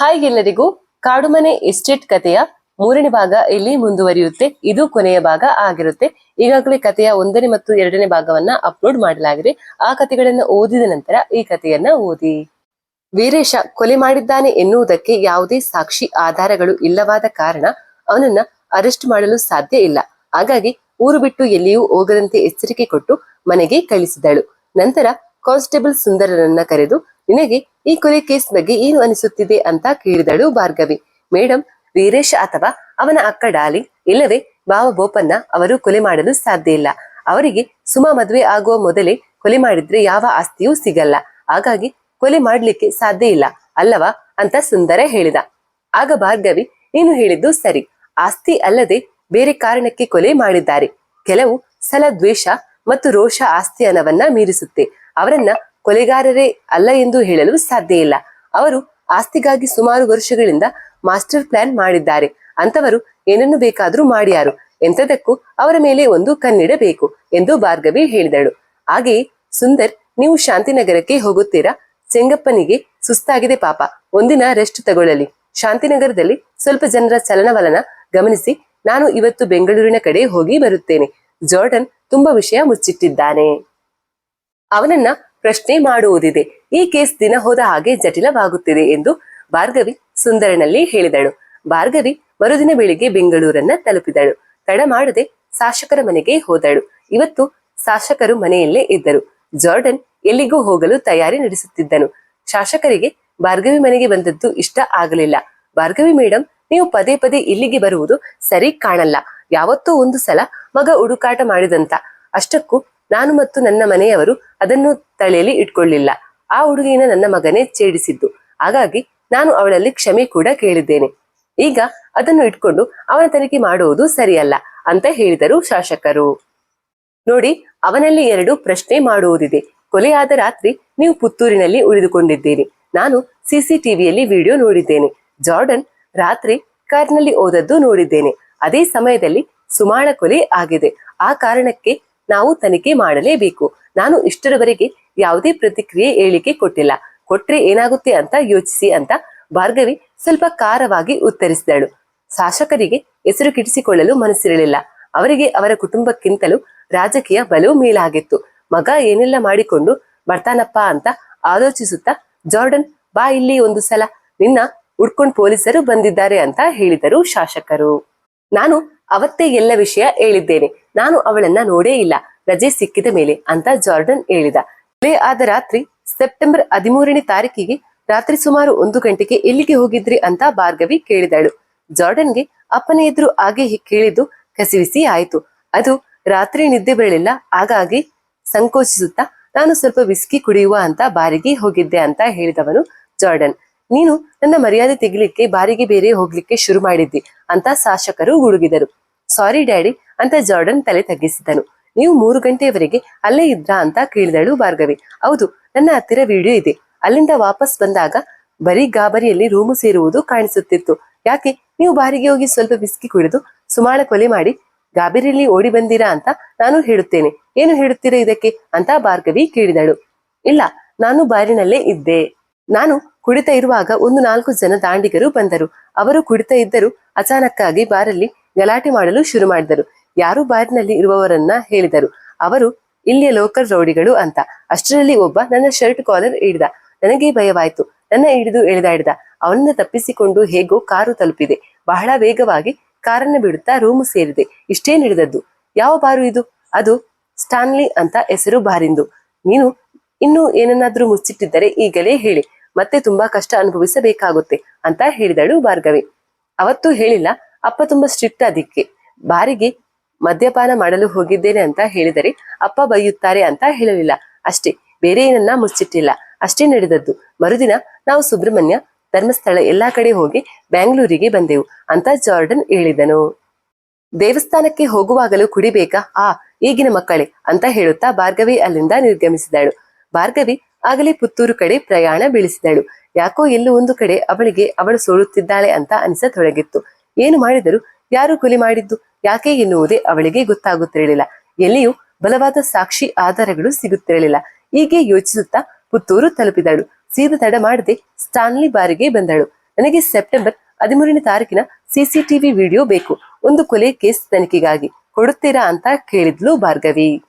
Hi ಎಲ್ಲರಿಗೂ Kadumane estate ಕಥೆಯ ಮೂರನೇ ಭಾಗ ಇಲ್ಲಿ ಮುಂದುವರಿಯುತ್ತೆ. ಇದು ಕೊನೆಯ ಭಾಗ ಆಗಿರುತ್ತೆ. ಈಗಾಗಲೇ ಕಥೆಯ ಒಂದನೇ ಮತ್ತು ಎರಡನೇ ಭಾಗವನ್ನ ಅಪ್ಲೋಡ್ ಮಾಡಲಾಗಿದೆ. ಆ ಕಥೆಗಳನ್ನ ಓದಿದ ನಂತರ ಈ ಕಥೆಯನ್ನ ಓದಿ. ವೀರೇಶ ಕೊಲೆ ಮಾಡಿದ್ದಾನೆ ಎನ್ನುವುದಕ್ಕೆ ಯಾವುದೇ ಸಾಕ್ಷಿ ಆಧಾರಗಳು ಇಲ್ಲವಾದ ಕಾರಣ ಅವನನ್ನ ಅರೆಸ್ಟ್ ಮಾಡಲು ಸಾಧ್ಯ ಇಲ್ಲ. ಹಾಗಾಗಿ ಊರು ಬಿಟ್ಟು ಎಲ್ಲಿಯೂ ಹೋಗದಂತೆ ಎಚ್ಚರಿಕೆ ಕೊಟ್ಟು ಮನೆಗೆ ಕಳಿಸಿದಳು. ನಂತರ ಕಾನ್ಸ್ಟೇಬಲ್ ಸುಂದರರನ್ನ ಕರೆದು ನಿನಗೆ ಈ ಕೊಲೆ ಕೇಸ್ ಬಗ್ಗೆ ಏನು ಅನಿಸುತ್ತಿದೆ ಅಂತ ಕೇಳಿದಳು ಭಾರ್ಗವಿ. ಮೇಡಮ್ ವೀರೇಶ್ ಅಥವಾ ಅವನ ಅಕ್ಕ ಡಾಲಿ ಇಲ್ಲವೇ ಬಾವ ಬೋಪನ್ನ ಅವರು ಕೊಲೆ ಮಾಡಲು ಸಾಧ್ಯ ಇಲ್ಲ. ಅವರಿಗೆ ಸುಮ ಮದುವೆ ಆಗುವ ಮೊದಲೇ ಕೊಲೆ ಮಾಡಿದ್ರೆ ಯಾವ ಆಸ್ತಿಯೂ ಸಿಗಲ್ಲ. ಹಾಗಾಗಿ ಕೊಲೆ ಮಾಡ್ಲಿಕ್ಕೆ ಸಾಧ್ಯ ಇಲ್ಲ, ಅಲ್ಲವಾ ಅಂತ ಸುಂದರ ಹೇಳಿದ. ಆಗ ಭಾರ್ಗವಿ, ನೀನು ಹೇಳಿದ್ದು ಸರಿ. ಆಸ್ತಿ ಅಲ್ಲದೆ ಬೇರೆ ಕಾರಣಕ್ಕೆ ಕೊಲೆ ಮಾಡಿದ್ದಾರೆ. ಕೆಲವು ಸಲ ದ್ವೇಷ ಮತ್ತು ರೋಷ ಆಸ್ತಿ ಮೀರಿಸುತ್ತೆ. ಅವರನ್ನ ಕೊಲೆಗಾರರೇ ಅಲ್ಲ ಎಂದು ಹೇಳಲು ಸಾಧ್ಯ ಇಲ್ಲ. ಅವರು ಆಸ್ತಿಗಾಗಿ ಸುಮಾರು ವರ್ಷಗಳಿಂದ ಮಾಸ್ಟರ್ ಪ್ಲಾನ್ ಮಾಡಿದ್ದಾರೆ. ಅಂತವರು ಏನನ್ನು ಬೇಕಾದರೂ ಮಾಡ್ಯಾರು. ಎಂತದಕ್ಕೂ ಅವರ ಮೇಲೆ ಒಂದು ಕಣ್ಣಿಡಬೇಕು ಎಂದು ಭಾರ್ಗವಿ ಹೇಳಿದಳು. ಹಾಗೆಯೇ ಸುಂದರ್, ನೀವು ಶಾಂತಿನಗರಕ್ಕೆ ಹೋಗುತ್ತೀರಾ? ಚೆಂಗಪ್ಪನಿಗೆ ಸುಸ್ತಾಗಿದೆ ಪಾಪ. ಒಂದಿನ ರೆಸ್ಟ್ ತಗೊಳ್ಳಲಿ. ಶಾಂತಿನಗರದಲ್ಲಿ ಸ್ವಲ್ಪ ಜನರ ಚಲನವಲನ ಗಮನಿಸಿ. ನಾನು ಇವತ್ತು ಬೆಂಗಳೂರಿನ ಕಡೆ ಹೋಗಿ ಬರುತ್ತೇನೆ. ಜಾರ್ಡನ್ ತುಂಬಾ ವಿಷಯ ಮುಚ್ಚಿಟ್ಟಿದ್ದಾನೆ. ಅವನನ್ನ ಪ್ರಶ್ನೆ ಮಾಡುವುದಿದೆ. ಈ ಕೇಸ್ ದಿನ ಹೋದ ಹಾಗೆ ಜಟಿಲವಾಗುತ್ತಿದೆ ಎಂದು ಭಾರ್ಗವಿ ಸುಂದರನಲ್ಲಿ ಹೇಳಿದಳು. ಭಾರ್ಗವಿ ಮರುದಿನ ಬೆಳಿಗ್ಗೆ ಬೆಂಗಳೂರನ್ನ ತಲುಪಿದಳು. ತಡ ಮಾಡದೆ ಶಾಸಕರ ಮನೆಗೆ ಹೋದಳು. ಇವತ್ತು ಶಾಸಕರು ಮನೆಯಲ್ಲೇ ಇದ್ದರು. ಜಾರ್ಡನ್ ಎಲ್ಲಿಗೂ ಹೋಗಲು ತಯಾರಿ ನಡೆಸುತ್ತಿದ್ದನು. ಶಾಸಕರಿಗೆ ಭಾರ್ಗವಿ ಮನೆಗೆ ಬಂದದ್ದು ಇಷ್ಟ ಆಗಲಿಲ್ಲ. ಭಾರ್ಗವಿ ಮೇಡಮ್ ನೀವು ಪದೇ ಪದೇ ಇಲ್ಲಿಗೆ ಬರುವುದು ಸರಿ ಕಾಣಲ್ಲ. ಯಾವತ್ತೋ ಒಂದು ಸಲ ಮಗ ಹುಡುಕಾಟ ಮಾಡಿದಂತ. ಅಷ್ಟಕ್ಕೂ ನಾನು ಮತ್ತು ನನ್ನ ಮನೆಯವರು ಅದನ್ನು ತಲೆಯಲ್ಲಿ ಇಟ್ಕೊಳ್ಳಿಲ್ಲ. ಆ ಹುಡುಗಿನ ನನ್ನ ಮಗನೇ ಛೇಡಿಸಿದ್ದು. ಹಾಗಾಗಿ ನಾನು ಅವಳಲ್ಲಿ ಕ್ಷಮೆ ಕೂಡ ಕೇಳಿದ್ದೇನೆ. ಈಗ ಅದನ್ನು ಇಟ್ಕೊಂಡು ಅವನ ತನಿಖೆ ಮಾಡುವುದು ಸರಿಯಲ್ಲ ಅಂತ ಹೇಳಿದರು ಶಾಸಕರು. ನೋಡಿ, ಅವನಲ್ಲಿ ಎರಡು ಪ್ರಶ್ನೆ ಮಾಡುವುದಿದೆ. ಕೊಲೆಯಾದ ರಾತ್ರಿ ನೀವು ಪುತ್ತೂರಿನಲ್ಲಿ ಉಳಿದುಕೊಂಡಿದ್ದೀರಿ. ನಾನು ಸಿಸಿಟಿವಿಯಲ್ಲಿ ವಿಡಿಯೋ ನೋಡಿದ್ದೇನೆ. ಜಾರ್ಡನ್ ರಾತ್ರಿ ಕಾರ್ನಲ್ಲಿ ಓದದ್ದು ನೋಡಿದ್ದೇನೆ. ಅದೇ ಸಮಯದಲ್ಲಿ ಸುಮಾಳ ಕೊಲೆ ಆಗಿದೆ. ಆ ಕಾರಣಕ್ಕೆ ನಾವು ತನಿಖೆ ಮಾಡಲೇಬೇಕು. ನಾನು ಇಷ್ಟರವರೆಗೆ ಯಾವುದೇ ಪ್ರತಿಕ್ರಿಯೆ ಹೇಳಿಕೆ ಕೊಟ್ಟಿಲ್ಲ. ಕೊಟ್ರೆ ಏನಾಗುತ್ತೆ ಅಂತ ಯೋಚಿಸಿ ಅಂತ ಭಾರ್ಗವಿ ಸ್ವಲ್ಪ ಕಾರವಾಗಿ ಉತ್ತರಿಸಿದಳು. ಶಾಸಕರಿಗೆ ಹೆಸರು ಕಿಡಿಸಿಕೊಳ್ಳಲು ಮನಸ್ಸಿರಲಿಲ್ಲ. ಅವರಿಗೆ ಅವರ ಕುಟುಂಬಕ್ಕಿಂತಲೂ ರಾಜಕೀಯ ಬಲು ಮೇಲಾಗಿತ್ತು. ಮಗ ಏನೆಲ್ಲ ಮಾಡಿಕೊಂಡು ಬರ್ತಾನಪ್ಪ ಅಂತ ಆಲೋಚಿಸುತ್ತಾ, ಜಾರ್ಡನ್, ಬಾ ಇಲ್ಲಿ ಒಂದು ಸಲ. ನಿನ್ನ ಉಡ್ಕೊಂಡ್ ಪೊಲೀಸರು ಬಂದಿದ್ದಾರೆ ಅಂತ ಹೇಳಿದರು ಶಾಸಕರು. ನಾನು ಅವತ್ತೇ ಎಲ್ಲ ವಿಷಯ ಹೇಳಿದ್ದೇನೆ. ನಾನು ಅವಳನ್ನ ನೋಡೇ ಇಲ್ಲ. ರಜೆ ಸಿಕ್ಕಿದ ಮೇಲೆ ಅಂತ ಜಾರ್ಡನ್ ಹೇಳಿದ. ಲೇ, ಆದ ರಾತ್ರಿ ಸೆಪ್ಟೆಂಬರ್ ಹದಿಮೂರನೇ ತಾರೀಕಿಗೆ ರಾತ್ರಿ ಸುಮಾರು ಒಂದು ಗಂಟೆಗೆ ಎಲ್ಲಿಗೆ ಹೋಗಿದ್ರಿ ಅಂತ ಭಾರ್ಗವಿ ಕೇಳಿದಳು. ಜಾರ್ಡನ್ಗೆ ಅಪ್ಪನ ಎದುರು ಹಾಗೆ ಕೇಳಿದ್ದು ಕಸಿವಿಸಿ ಆಯ್ತು. ಅದು ರಾತ್ರಿ ನಿದ್ದೆ ಬರಲಿಲ್ಲ. ಹಾಗಾಗಿ ಸಂಕೋಚಿಸುತ್ತಾ ನಾನು ಸ್ವಲ್ಪ ವಿಸ್ಕಿ ಕುಡಿಯುವ ಅಂತ ಬಾರಿಗೆ ಹೋಗಿದ್ದೆ ಅಂತ ಹೇಳಿದವನು ಜಾರ್ಡನ್. ನೀನು ನನ್ನ ಮರ್ಯಾದೆ ತೆಗಿಲಿಕ್ಕೆ ಬಾರಿಗೆ ಬೇರೆ ಹೋಗ್ಲಿಕ್ಕೆ ಶುರು ಮಾಡಿದ್ದಿ ಅಂತ ಶಾಸಕರು ಗುಡುಗಿದರು ಸಾರಿ ಡ್ಯಾಡಿ ಅಂತ ಜಾರ್ಡನ್ ತಲೆ ತಗ್ಗಿಸಿದನು. ನೀವು ಮೂರು ಗಂಟೆಯವರೆಗೆ ಅಲ್ಲೇ ಇದ್ರಾ ಅಂತ ಕೇಳಿದಳು ಭಾರ್ಗವಿ. ಹೌದು, ನನ್ನ ಹತ್ತಿರ ವಿಡಿಯೋ ಇದೆ. ಅಲ್ಲಿಂದ ವಾಪಸ್ ಬಂದಾಗ ಬರೀ ಗಾಬರಿಯಲ್ಲಿ ರೂಮು ಸೇರುವುದು ಕಾಣಿಸುತ್ತಿತ್ತು. ಯಾಕೆ? ನೀವು ಬಾರಿಗೆ ಹೋಗಿ ಸ್ವಲ್ಪ ಬಿಸ್ಕಿ ಕುಡಿದು ಸುಮಾಳ ಕೊಲೆ ಮಾಡಿ ಗಾಬರಿಯಲ್ಲಿ ಓಡಿ ಬಂದಿರಾ ಅಂತ ನಾನು ಹೇಳುತ್ತೇನೆ. ಏನು ಹೇಳುತ್ತೀರಾ ಇದಕ್ಕೆ ಅಂತ ಭಾರ್ಗವಿ ಕೇಳಿದಳು. ಇಲ್ಲ, ನಾನು ಬಾರಿನಲ್ಲೇ ಇದ್ದೆ. ನಾನು ಕುಡಿತಾ ಇರುವಾಗ ಒಂದು ನಾಲ್ಕು ಜನ ದಾಂಡಿಗರು ಬಂದರು. ಅವರು ಕುಡಿತಾ ಇದ್ದರು ಅಚಾನಕ್ಕಾಗಿ ಬಾರಲ್ಲಿ ಗಲಾಟೆ ಮಾಡಲು ಶುರು ಮಾಡಿದರು. ಯಾರು ಬಾರ್ನಲ್ಲಿ ಇರುವವರನ್ನ ಹೇಳಿದರು. ಅವರು, ಇಲ್ಲಿಯ ಲೋಕಲ್ ರೌಡಿಗಳು ಅಂತ. ಅಷ್ಟರಲ್ಲಿ ಒಬ್ಬ ನನ್ನ ಶರ್ಟ್ ಕಾಲರ್ ಹಿಡಿದ. ನನಗೆ ಭಯವಾಯ್ತು. ನನ್ನ ಹಿಡಿದು ಎಳೆದಾಡಿದ. ಅವನನ್ನ ತಪ್ಪಿಸಿಕೊಂಡು ಹೇಗೋ ಕಾರು ತಲುಪಿದೆ. ಬಹಳ ವೇಗವಾಗಿ ಕಾರನ್ನ ಬಿಡುತ್ತಾ ರೂಮು ಸೇರಿದೆ. ಇಷ್ಟೇ ನಡೆದದ್ದು ಯಾವ ಬಾರು ಇದು? ಅದು ಸ್ಟಾನ್ಲಿ ಅಂತ ಹೆಸರು ಬಾರಿಂದು. ನೀನು ಇನ್ನು ಏನನ್ನಾದ್ರೂ ಮುಚ್ಚಿಟ್ಟಿದ್ದರೆ ಈಗಲೇ ಹೇಳಿ. ಮತ್ತೆ ತುಂಬಾ ಕಷ್ಟ ಅನುಭವಿಸಬೇಕಾಗುತ್ತೆ ಅಂತ ಹೇಳಿದಳು ಭಾರ್ಗವಿ. ಅವತ್ತು ಹೇಳಿಲ್ಲ. ಅಪ್ಪ ತುಂಬಾ ಸ್ಟ್ರಿಕ್ಟ್ ಅದಕ್ಕೆ ಬಾರಿಗೆ ಮದ್ಯಪಾನ ಮಾಡಲು ಹೋಗಿದ್ದೇನೆ ಅಂತ ಹೇಳಿದರೆ ಅಪ್ಪ ಬೈಯುತ್ತಾರೆ ಅಂತ ಹೇಳಲಿಲ್ಲ. ಅಷ್ಟೇ, ಬೇರೆ ಏನನ್ನ ಮುಚ್ಚಿಟ್ಟಿಲ್ಲ. ಅಷ್ಟೇ ನಡೆದದ್ದು. ಮರುದಿನ ನಾವು ಸುಬ್ರಹ್ಮಣ್ಯ ಧರ್ಮಸ್ಥಳ ಎಲ್ಲಾ ಕಡೆ ಹೋಗಿ ಬ್ಯಾಂಗ್ಳೂರಿಗೆ ಬಂದೆವು ಅಂತ ಜಾರ್ಡನ್ ಹೇಳಿದನು. ದೇವಸ್ಥಾನಕ್ಕೆ ಹೋಗುವಾಗಲೂ ಕುಡಿಬೇಕಾ? ಆ, ಈಗಿನ ಮಕ್ಕಳೇ ಅಂತ ಹೇಳುತ್ತಾ ಭಾರ್ಗವಿ ಅಲ್ಲಿಂದ ನಿರ್ಗಮಿಸಿದಳು. ಭಾರ್ಗವಿ ಆಗಲೇ ಪುತ್ತೂರು ಕಡೆ ಪ್ರಯಾಣ ಬೆಳೆಸಿದಳು. ಯಾಕೋ ಎಲ್ಲೋ ಒಂದು ಕಡೆ ಅವಳಿಗೆ ಅವಳು ಸೋಳುತ್ತಿದ್ದಾಳೆ ಅಂತ ಅನಿಸತೊಡಗಿತ್ತು. ಏನು ಮಾಡಿದರು ಯಾರು ಕೊಲೆ ಮಾಡಿದ್ದು? ಯಾಕೆ ಎನ್ನುವುದೇ ಅವಳಿಗೆ ಗೊತ್ತಾಗುತ್ತಿರಲಿಲ್ಲ. ಎಲ್ಲಿಯೂ ಬಲವಾದ ಸಾಕ್ಷಿ ಆಧಾರಗಳು ಸಿಗುತ್ತಿರಲಿಲ್ಲ. ಹೀಗೆ ಯೋಚಿಸುತ್ತಾ ಪುತ್ತೂರು ತಲುಪಿದಳು. ಸೀದ ತಡ ಮಾಡದೆ ಸ್ಟಾನ್ಲಿ ಬಾರಿಗೆ ಬಂದಳು. ನನಗೆ ಸೆಪ್ಟೆಂಬರ್ ಹದಿಮೂರನೇ ತಾರೀಕಿನ ಸಿಸಿಟಿವಿ ವಿಡಿಯೋ ಬೇಕು. ಒಂದು ಕೊಲೆ ಕೇಸ್ ತನಿಖೆಗಾಗಿ ಕೊಡುತ್ತೀರಾ ಅಂತ ಕೇಳಿದ್ಲು ಭಾರ್ಗವಿ.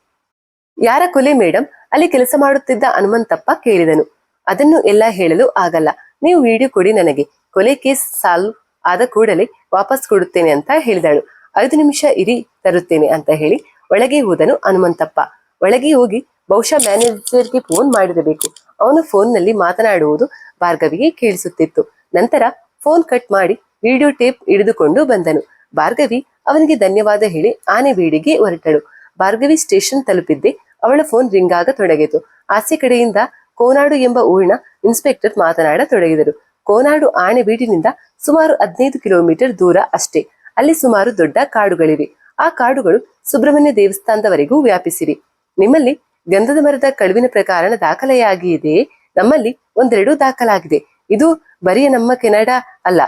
ಯಾರ ಕೊಲೆ ಮೇಡಮ್ ಅಲ್ಲಿ ಕೆಲಸ ಮಾಡುತ್ತಿದ್ದ ಹನುಮಂತಪ್ಪ ಕೇಳಿದನು. ಅದನ್ನು ಎಲ್ಲ ಹೇಳಲು ಆಗಲ್ಲ. ನೀವು ವಿಡಿಯೋ ಕೊಡಿ ನನಗೆ. ಕೊಲೆ ಕೇಸ್ ಸಾಲ್ವ್ ಆದ ಕೂಡಲೇ ವಾಪಸ್ ಕೊಡುತ್ತೇನೆ ಅಂತ ಹೇಳಿದಳು. ಐದು ನಿಮಿಷ ಇರಿ, ತರುತ್ತೇನೆ ಅಂತ ಹೇಳಿ ಒಳಗೆ ಹೋದನು ಹನುಮಂತಪ್ಪ. ಒಳಗೆ ಹೋಗಿ ಬಹುಶಃ ಮ್ಯಾನೇಜರ್ಗೆ ಫೋನ್ ಮಾಡಿರಬೇಕು. ಅವನು ಫೋನ್ನಲ್ಲಿ ಮಾತನಾಡುವುದು ಭಾರ್ಗವಿಗೆ ಕೇಳಿಸುತ್ತಿತ್ತು. ನಂತರ ಫೋನ್ ಕಟ್ ಮಾಡಿ ವಿಡಿಯೋ ಟೇಪ್ ಹಿಡಿದುಕೊಂಡು ಬಂದನು. ಭಾರ್ಗವಿ ಅವನಿಗೆ ಧನ್ಯವಾದ ಹೇಳಿ ಆನೆ ಬೀಡಿಗೆ ಹೊರಟಳು. ಭಾರ್ಗವಿ ಸ್ಟೇಷನ್ ತಲುಪಿದ್ದೆ ಅವಳ ಫೋನ್ ರಿಂಗ್ ತೊಡಗಿತು. ಆಸೆ ಕಡೆಯಿಂದ ಕೋನಾಡು ಎಂಬ ಊರಿನ ಇನ್ಸ್ಪೆಕ್ಟರ್ ಮಾತನಾಡತೊಡಗಿದರು. ಕೋನಾಡು ಆಣೆಬೀಡಿನಿಂದ ಸುಮಾರು ಹದಿನೈದು ಕಿಲೋಮೀಟರ್ ದೂರ ಅಷ್ಟೇ. ಅಲ್ಲಿ ಸುಮಾರು ದೊಡ್ಡ ಕಾಡುಗಳಿವೆ. ಆ ಕಾಡುಗಳು ಸುಬ್ರಹ್ಮಣ್ಯ ದೇವಸ್ಥಾನದವರೆಗೂ ವ್ಯಾಪಿಸಿರಿ ನಿಮ್ಮಲ್ಲಿ ಗಂಧದ ಮರದ ಕಳುವಿನ ಪ್ರಕರಣ ದಾಖಲೆಯಾಗಿದೆಯೇ? ನಮ್ಮಲ್ಲಿ ಒಂದೆರಡು ದಾಖಲಾಗಿದೆ. ಇದು ಬರೀ ನಮ್ಮ ಕೆನಡಾ ಅಲ್ಲ,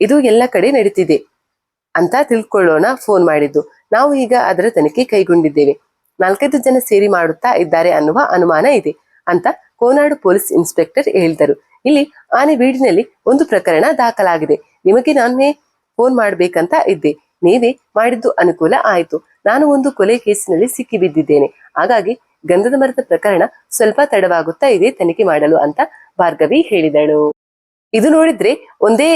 ಇದು ಎಲ್ಲ ಕಡೆ ನಡೀತಿದೆ ಅಂತ ತಿಳ್ಕೊಳ್ಳೋಣ ಫೋನ್ ಮಾಡಿದ್ದು. ನಾವು ಈಗ ಅದರ ತನಿಖೆ ಕೈಗೊಂಡಿದ್ದೇವೆ. ನಾಲ್ಕೈದು ಜನ ಸೇರಿ ಮಾಡುತ್ತಾ ಇದ್ದಾರೆ ಅನ್ನುವ ಅನುಮಾನ ಇದೆ ಅಂತ ಕೋನಾಡು ಪೊಲೀಸ್ ಇನ್ಸ್ಪೆಕ್ಟರ್ ಹೇಳಿದರು. ಇಲ್ಲಿ ಆನೆ ಬೀಡಿನಲ್ಲಿ ಒಂದು ಪ್ರಕರಣ ದಾಖಲಾಗಿದೆ. ನಿಮಗೆ ನಾನೇ ಫೋನ್ ಮಾಡ್ಬೇಕಂತ ಇದ್ದೆ. ನೀವೇ ಮಾಡಿದ್ದು ಅನುಕೂಲ ಆಯಿತು. ನಾನು ಒಂದು ಕೊಲೆ ಕೇಸಿನಲ್ಲಿ ಸಿಕ್ಕಿ ಬಿದ್ದಿದ್ದೇನೆ. ಹಾಗಾಗಿ ಗಂಧದ ಮರದ ಪ್ರಕರಣ ಸ್ವಲ್ಪ ತಡವಾಗುತ್ತಾ ಇದೆ ತನಿಖೆ ಮಾಡಲು ಅಂತ ಭಾರ್ಗವಿ ಹೇಳಿದಳು. ಇದು ನೋಡಿದ್ರೆ ಒಂದೇ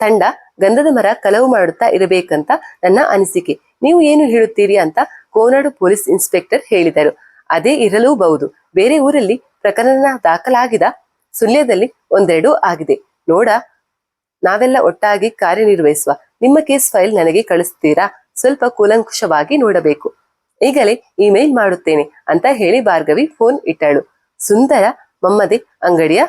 ತಂಡ ಗಂಧದ ಮರ ಕಲವು ಮಾಡುತ್ತಾ ಇರಬೇಕಂತ ನನ್ನ ಅನಿಸಿಕೆ. ನೀವು ಏನು ಹೇಳುತ್ತೀರಿ ಅಂತ ಕೋನಾಡು ಪೊಲೀಸ್ ಇನ್ಸ್ಪೆಕ್ಟರ್ ಹೇಳಿದರು. ಅದೇ ಇರಲೂಬಹುದು ಬೇರೆ ಊರಲ್ಲಿ ಪ್ರಕರಣ ದಾಖಲಾಗಿದ ಸುಳ್ಯದಲ್ಲಿ ಒಂದೆರಡು ಆಗಿದೆ. ನೋಡ, ನಾವೆಲ್ಲ ಒಟ್ಟಾಗಿ ಕಾರ್ಯನಿರ್ವಹಿಸುವ. ನಿಮ್ಮ ಕೇಸ್ ಫೈಲ್ ನನಗೆ ಕಳಿಸ್ತೀರಾ? ಸ್ವಲ್ಪ ಕೂಲಂಕುಷವಾಗಿ ನೋಡಬೇಕು. ಈಗಲೇ ಇಮೇಲ್ ಮಾಡುತ್ತೇನೆ ಅಂತ ಹೇಳಿ ಭಾರ್ಗವಿ ಫೋನ್ ಇಟ್ಟಳು. ಸುಂದರ ಮಮ್ಮದೆ ಅಂಗಡಿಯ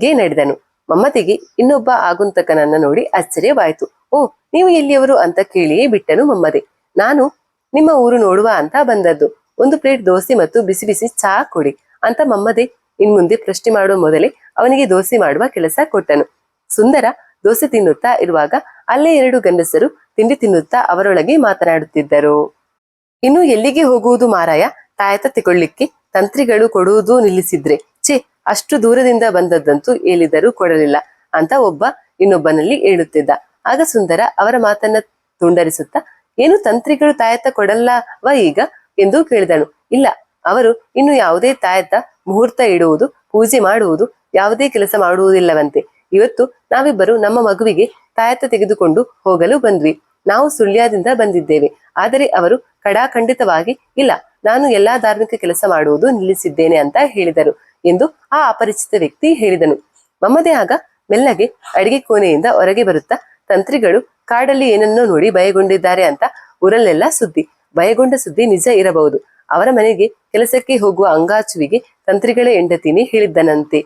ಗೆ ನಡೆದನು. ಮಮ್ಮತಿಗೆ ಇನ್ನೊಬ್ಬ ಆಗುಂತಕನನ್ನ ನೋಡಿ ಆಶ್ಚರ್ಯವಾಯಿತು. ಓ, ನೀವು ಎಲ್ಲಿಯವರು ಅಂತ ಕೇಳಿಯೇ ಬಿಟ್ಟನು ಮಮ್ಮದೆ. ನಾನು ನಿಮ್ಮ ಊರು ನೋಡುವ ಅಂತ ಬಂದದ್ದು. ಒಂದು ಪ್ಲೇಟ್ ದೋಸೆ ಮತ್ತು ಬಿಸಿ ಬಿಸಿ ಚಹಾ ಕೊಡಿ ಅಂತ ಮಮ್ಮದೆ ಇನ್ಮುಂದೆ ಪ್ರಶ್ನೆ ಮಾಡುವ ಮೊದಲೇ ಅವನಿಗೆ ದೋಸೆ ಮಾಡುವ ಕೆಲಸ ಕೊಟ್ಟನು. ಸುಂದರ ದೋಸೆ ತಿನ್ನುತ್ತಾ ಇರುವಾಗ ಅಲ್ಲೇ ಎರಡು ಗಂಡಸರು ತಿಂಡಿ ತಿನ್ನುತ್ತಾ ಅವರೊಳಗೆ ಮಾತನಾಡುತ್ತಿದ್ದರು. ಇನ್ನು ಎಲ್ಲಿಗೆ ಹೋಗುವುದು ಮಾರಾಯ? ತಾಯತ ತಗೊಳ್ಳಿಕ್ಕೆ ತಂತ್ರಿಗಳು ಕೊಡುವುದು ನಿಲ್ಲಿಸಿದ್ರೆ ಛೇ, ಅಷ್ಟು ದೂರದಿಂದ ಬಂದದ್ದಂತೂ ಹೇಳಿದರೂ ಕೊಡಲಿಲ್ಲ ಅಂತ ಒಬ್ಬ ಇನ್ನೊಬ್ಬನಲ್ಲಿ ಹೇಳುತ್ತಿದ್ದ. ಆಗ ಸುಂದರ ಅವರ ಮಾತನ್ನ ತುಂಡರಿಸುತ್ತಾ, ಏನು ತಂತ್ರಿಗಳು ತಾಯತ ಕೊಡಲ್ಲವ ಈಗ? ಎಂದು ಕೇಳಿದನು. ಇಲ್ಲ, ಅವರು ಇನ್ನು ಯಾವುದೇ ತಾಯತ ಮುಹೂರ್ತ ಇಡುವುದು, ಪೂಜೆ ಮಾಡುವುದು, ಯಾವುದೇ ಕೆಲಸ ಮಾಡುವುದಿಲ್ಲವಂತೆ. ಇವತ್ತು ನಾವಿಬ್ಬರು ನಮ್ಮ ಮಗುವಿಗೆ ತಾಯತ್ತ ತೆಗೆದುಕೊಂಡು ಹೋಗಲು ಬಂದ್ವಿ. ನಾವು ಸುಳ್ಯದಿಂದ ಬಂದಿದ್ದೇವೆ. ಆದರೆ ಅವರು ಕಡಾಖಂಡಿತವಾಗಿ, ಇಲ್ಲ, ನಾನು ಎಲ್ಲಾ ಧಾರ್ಮಿಕ ಕೆಲಸ ಮಾಡುವುದು ನಿಲ್ಲಿಸಿದ್ದೇನೆ ಅಂತ ಹೇಳಿದರು ಎಂದು ಆ ಅಪರಿಚಿತ ವ್ಯಕ್ತಿ ಹೇಳಿದನು. ಮಮ್ಮದೇ ಆಗ ಮೆಲ್ಲಗೆ ಅಡಿಗೆ ಕೋಣೆಯಿಂದ ಹೊರಗೆ ಬರುತ್ತಾ, ತಂತ್ರಿಗಳು, ಕಾಡಲ್ಲಿ ಏನನ್ನೋ ನೋಡಿ ಭಯಗೊಂಡಿದ್ದಾರೆ ಅಂತ ಊರಲ್ಲೆಲ್ಲ ಸುದ್ದಿ. ಭಯಗೊಂಡ ಸುದ್ದಿ ನಿಜ ಇರಬಹುದು. ಅವರ ಮನೆಗೆ ಕೆಲಸಕ್ಕೆ ಹೋಗುವ ಅಂಗಾಚುವಿಗೆ ತಂತ್ರಿಗಳ ಹೆಂಡತಿನೇ ಹೇಳಿದ್ದನಂತೆ.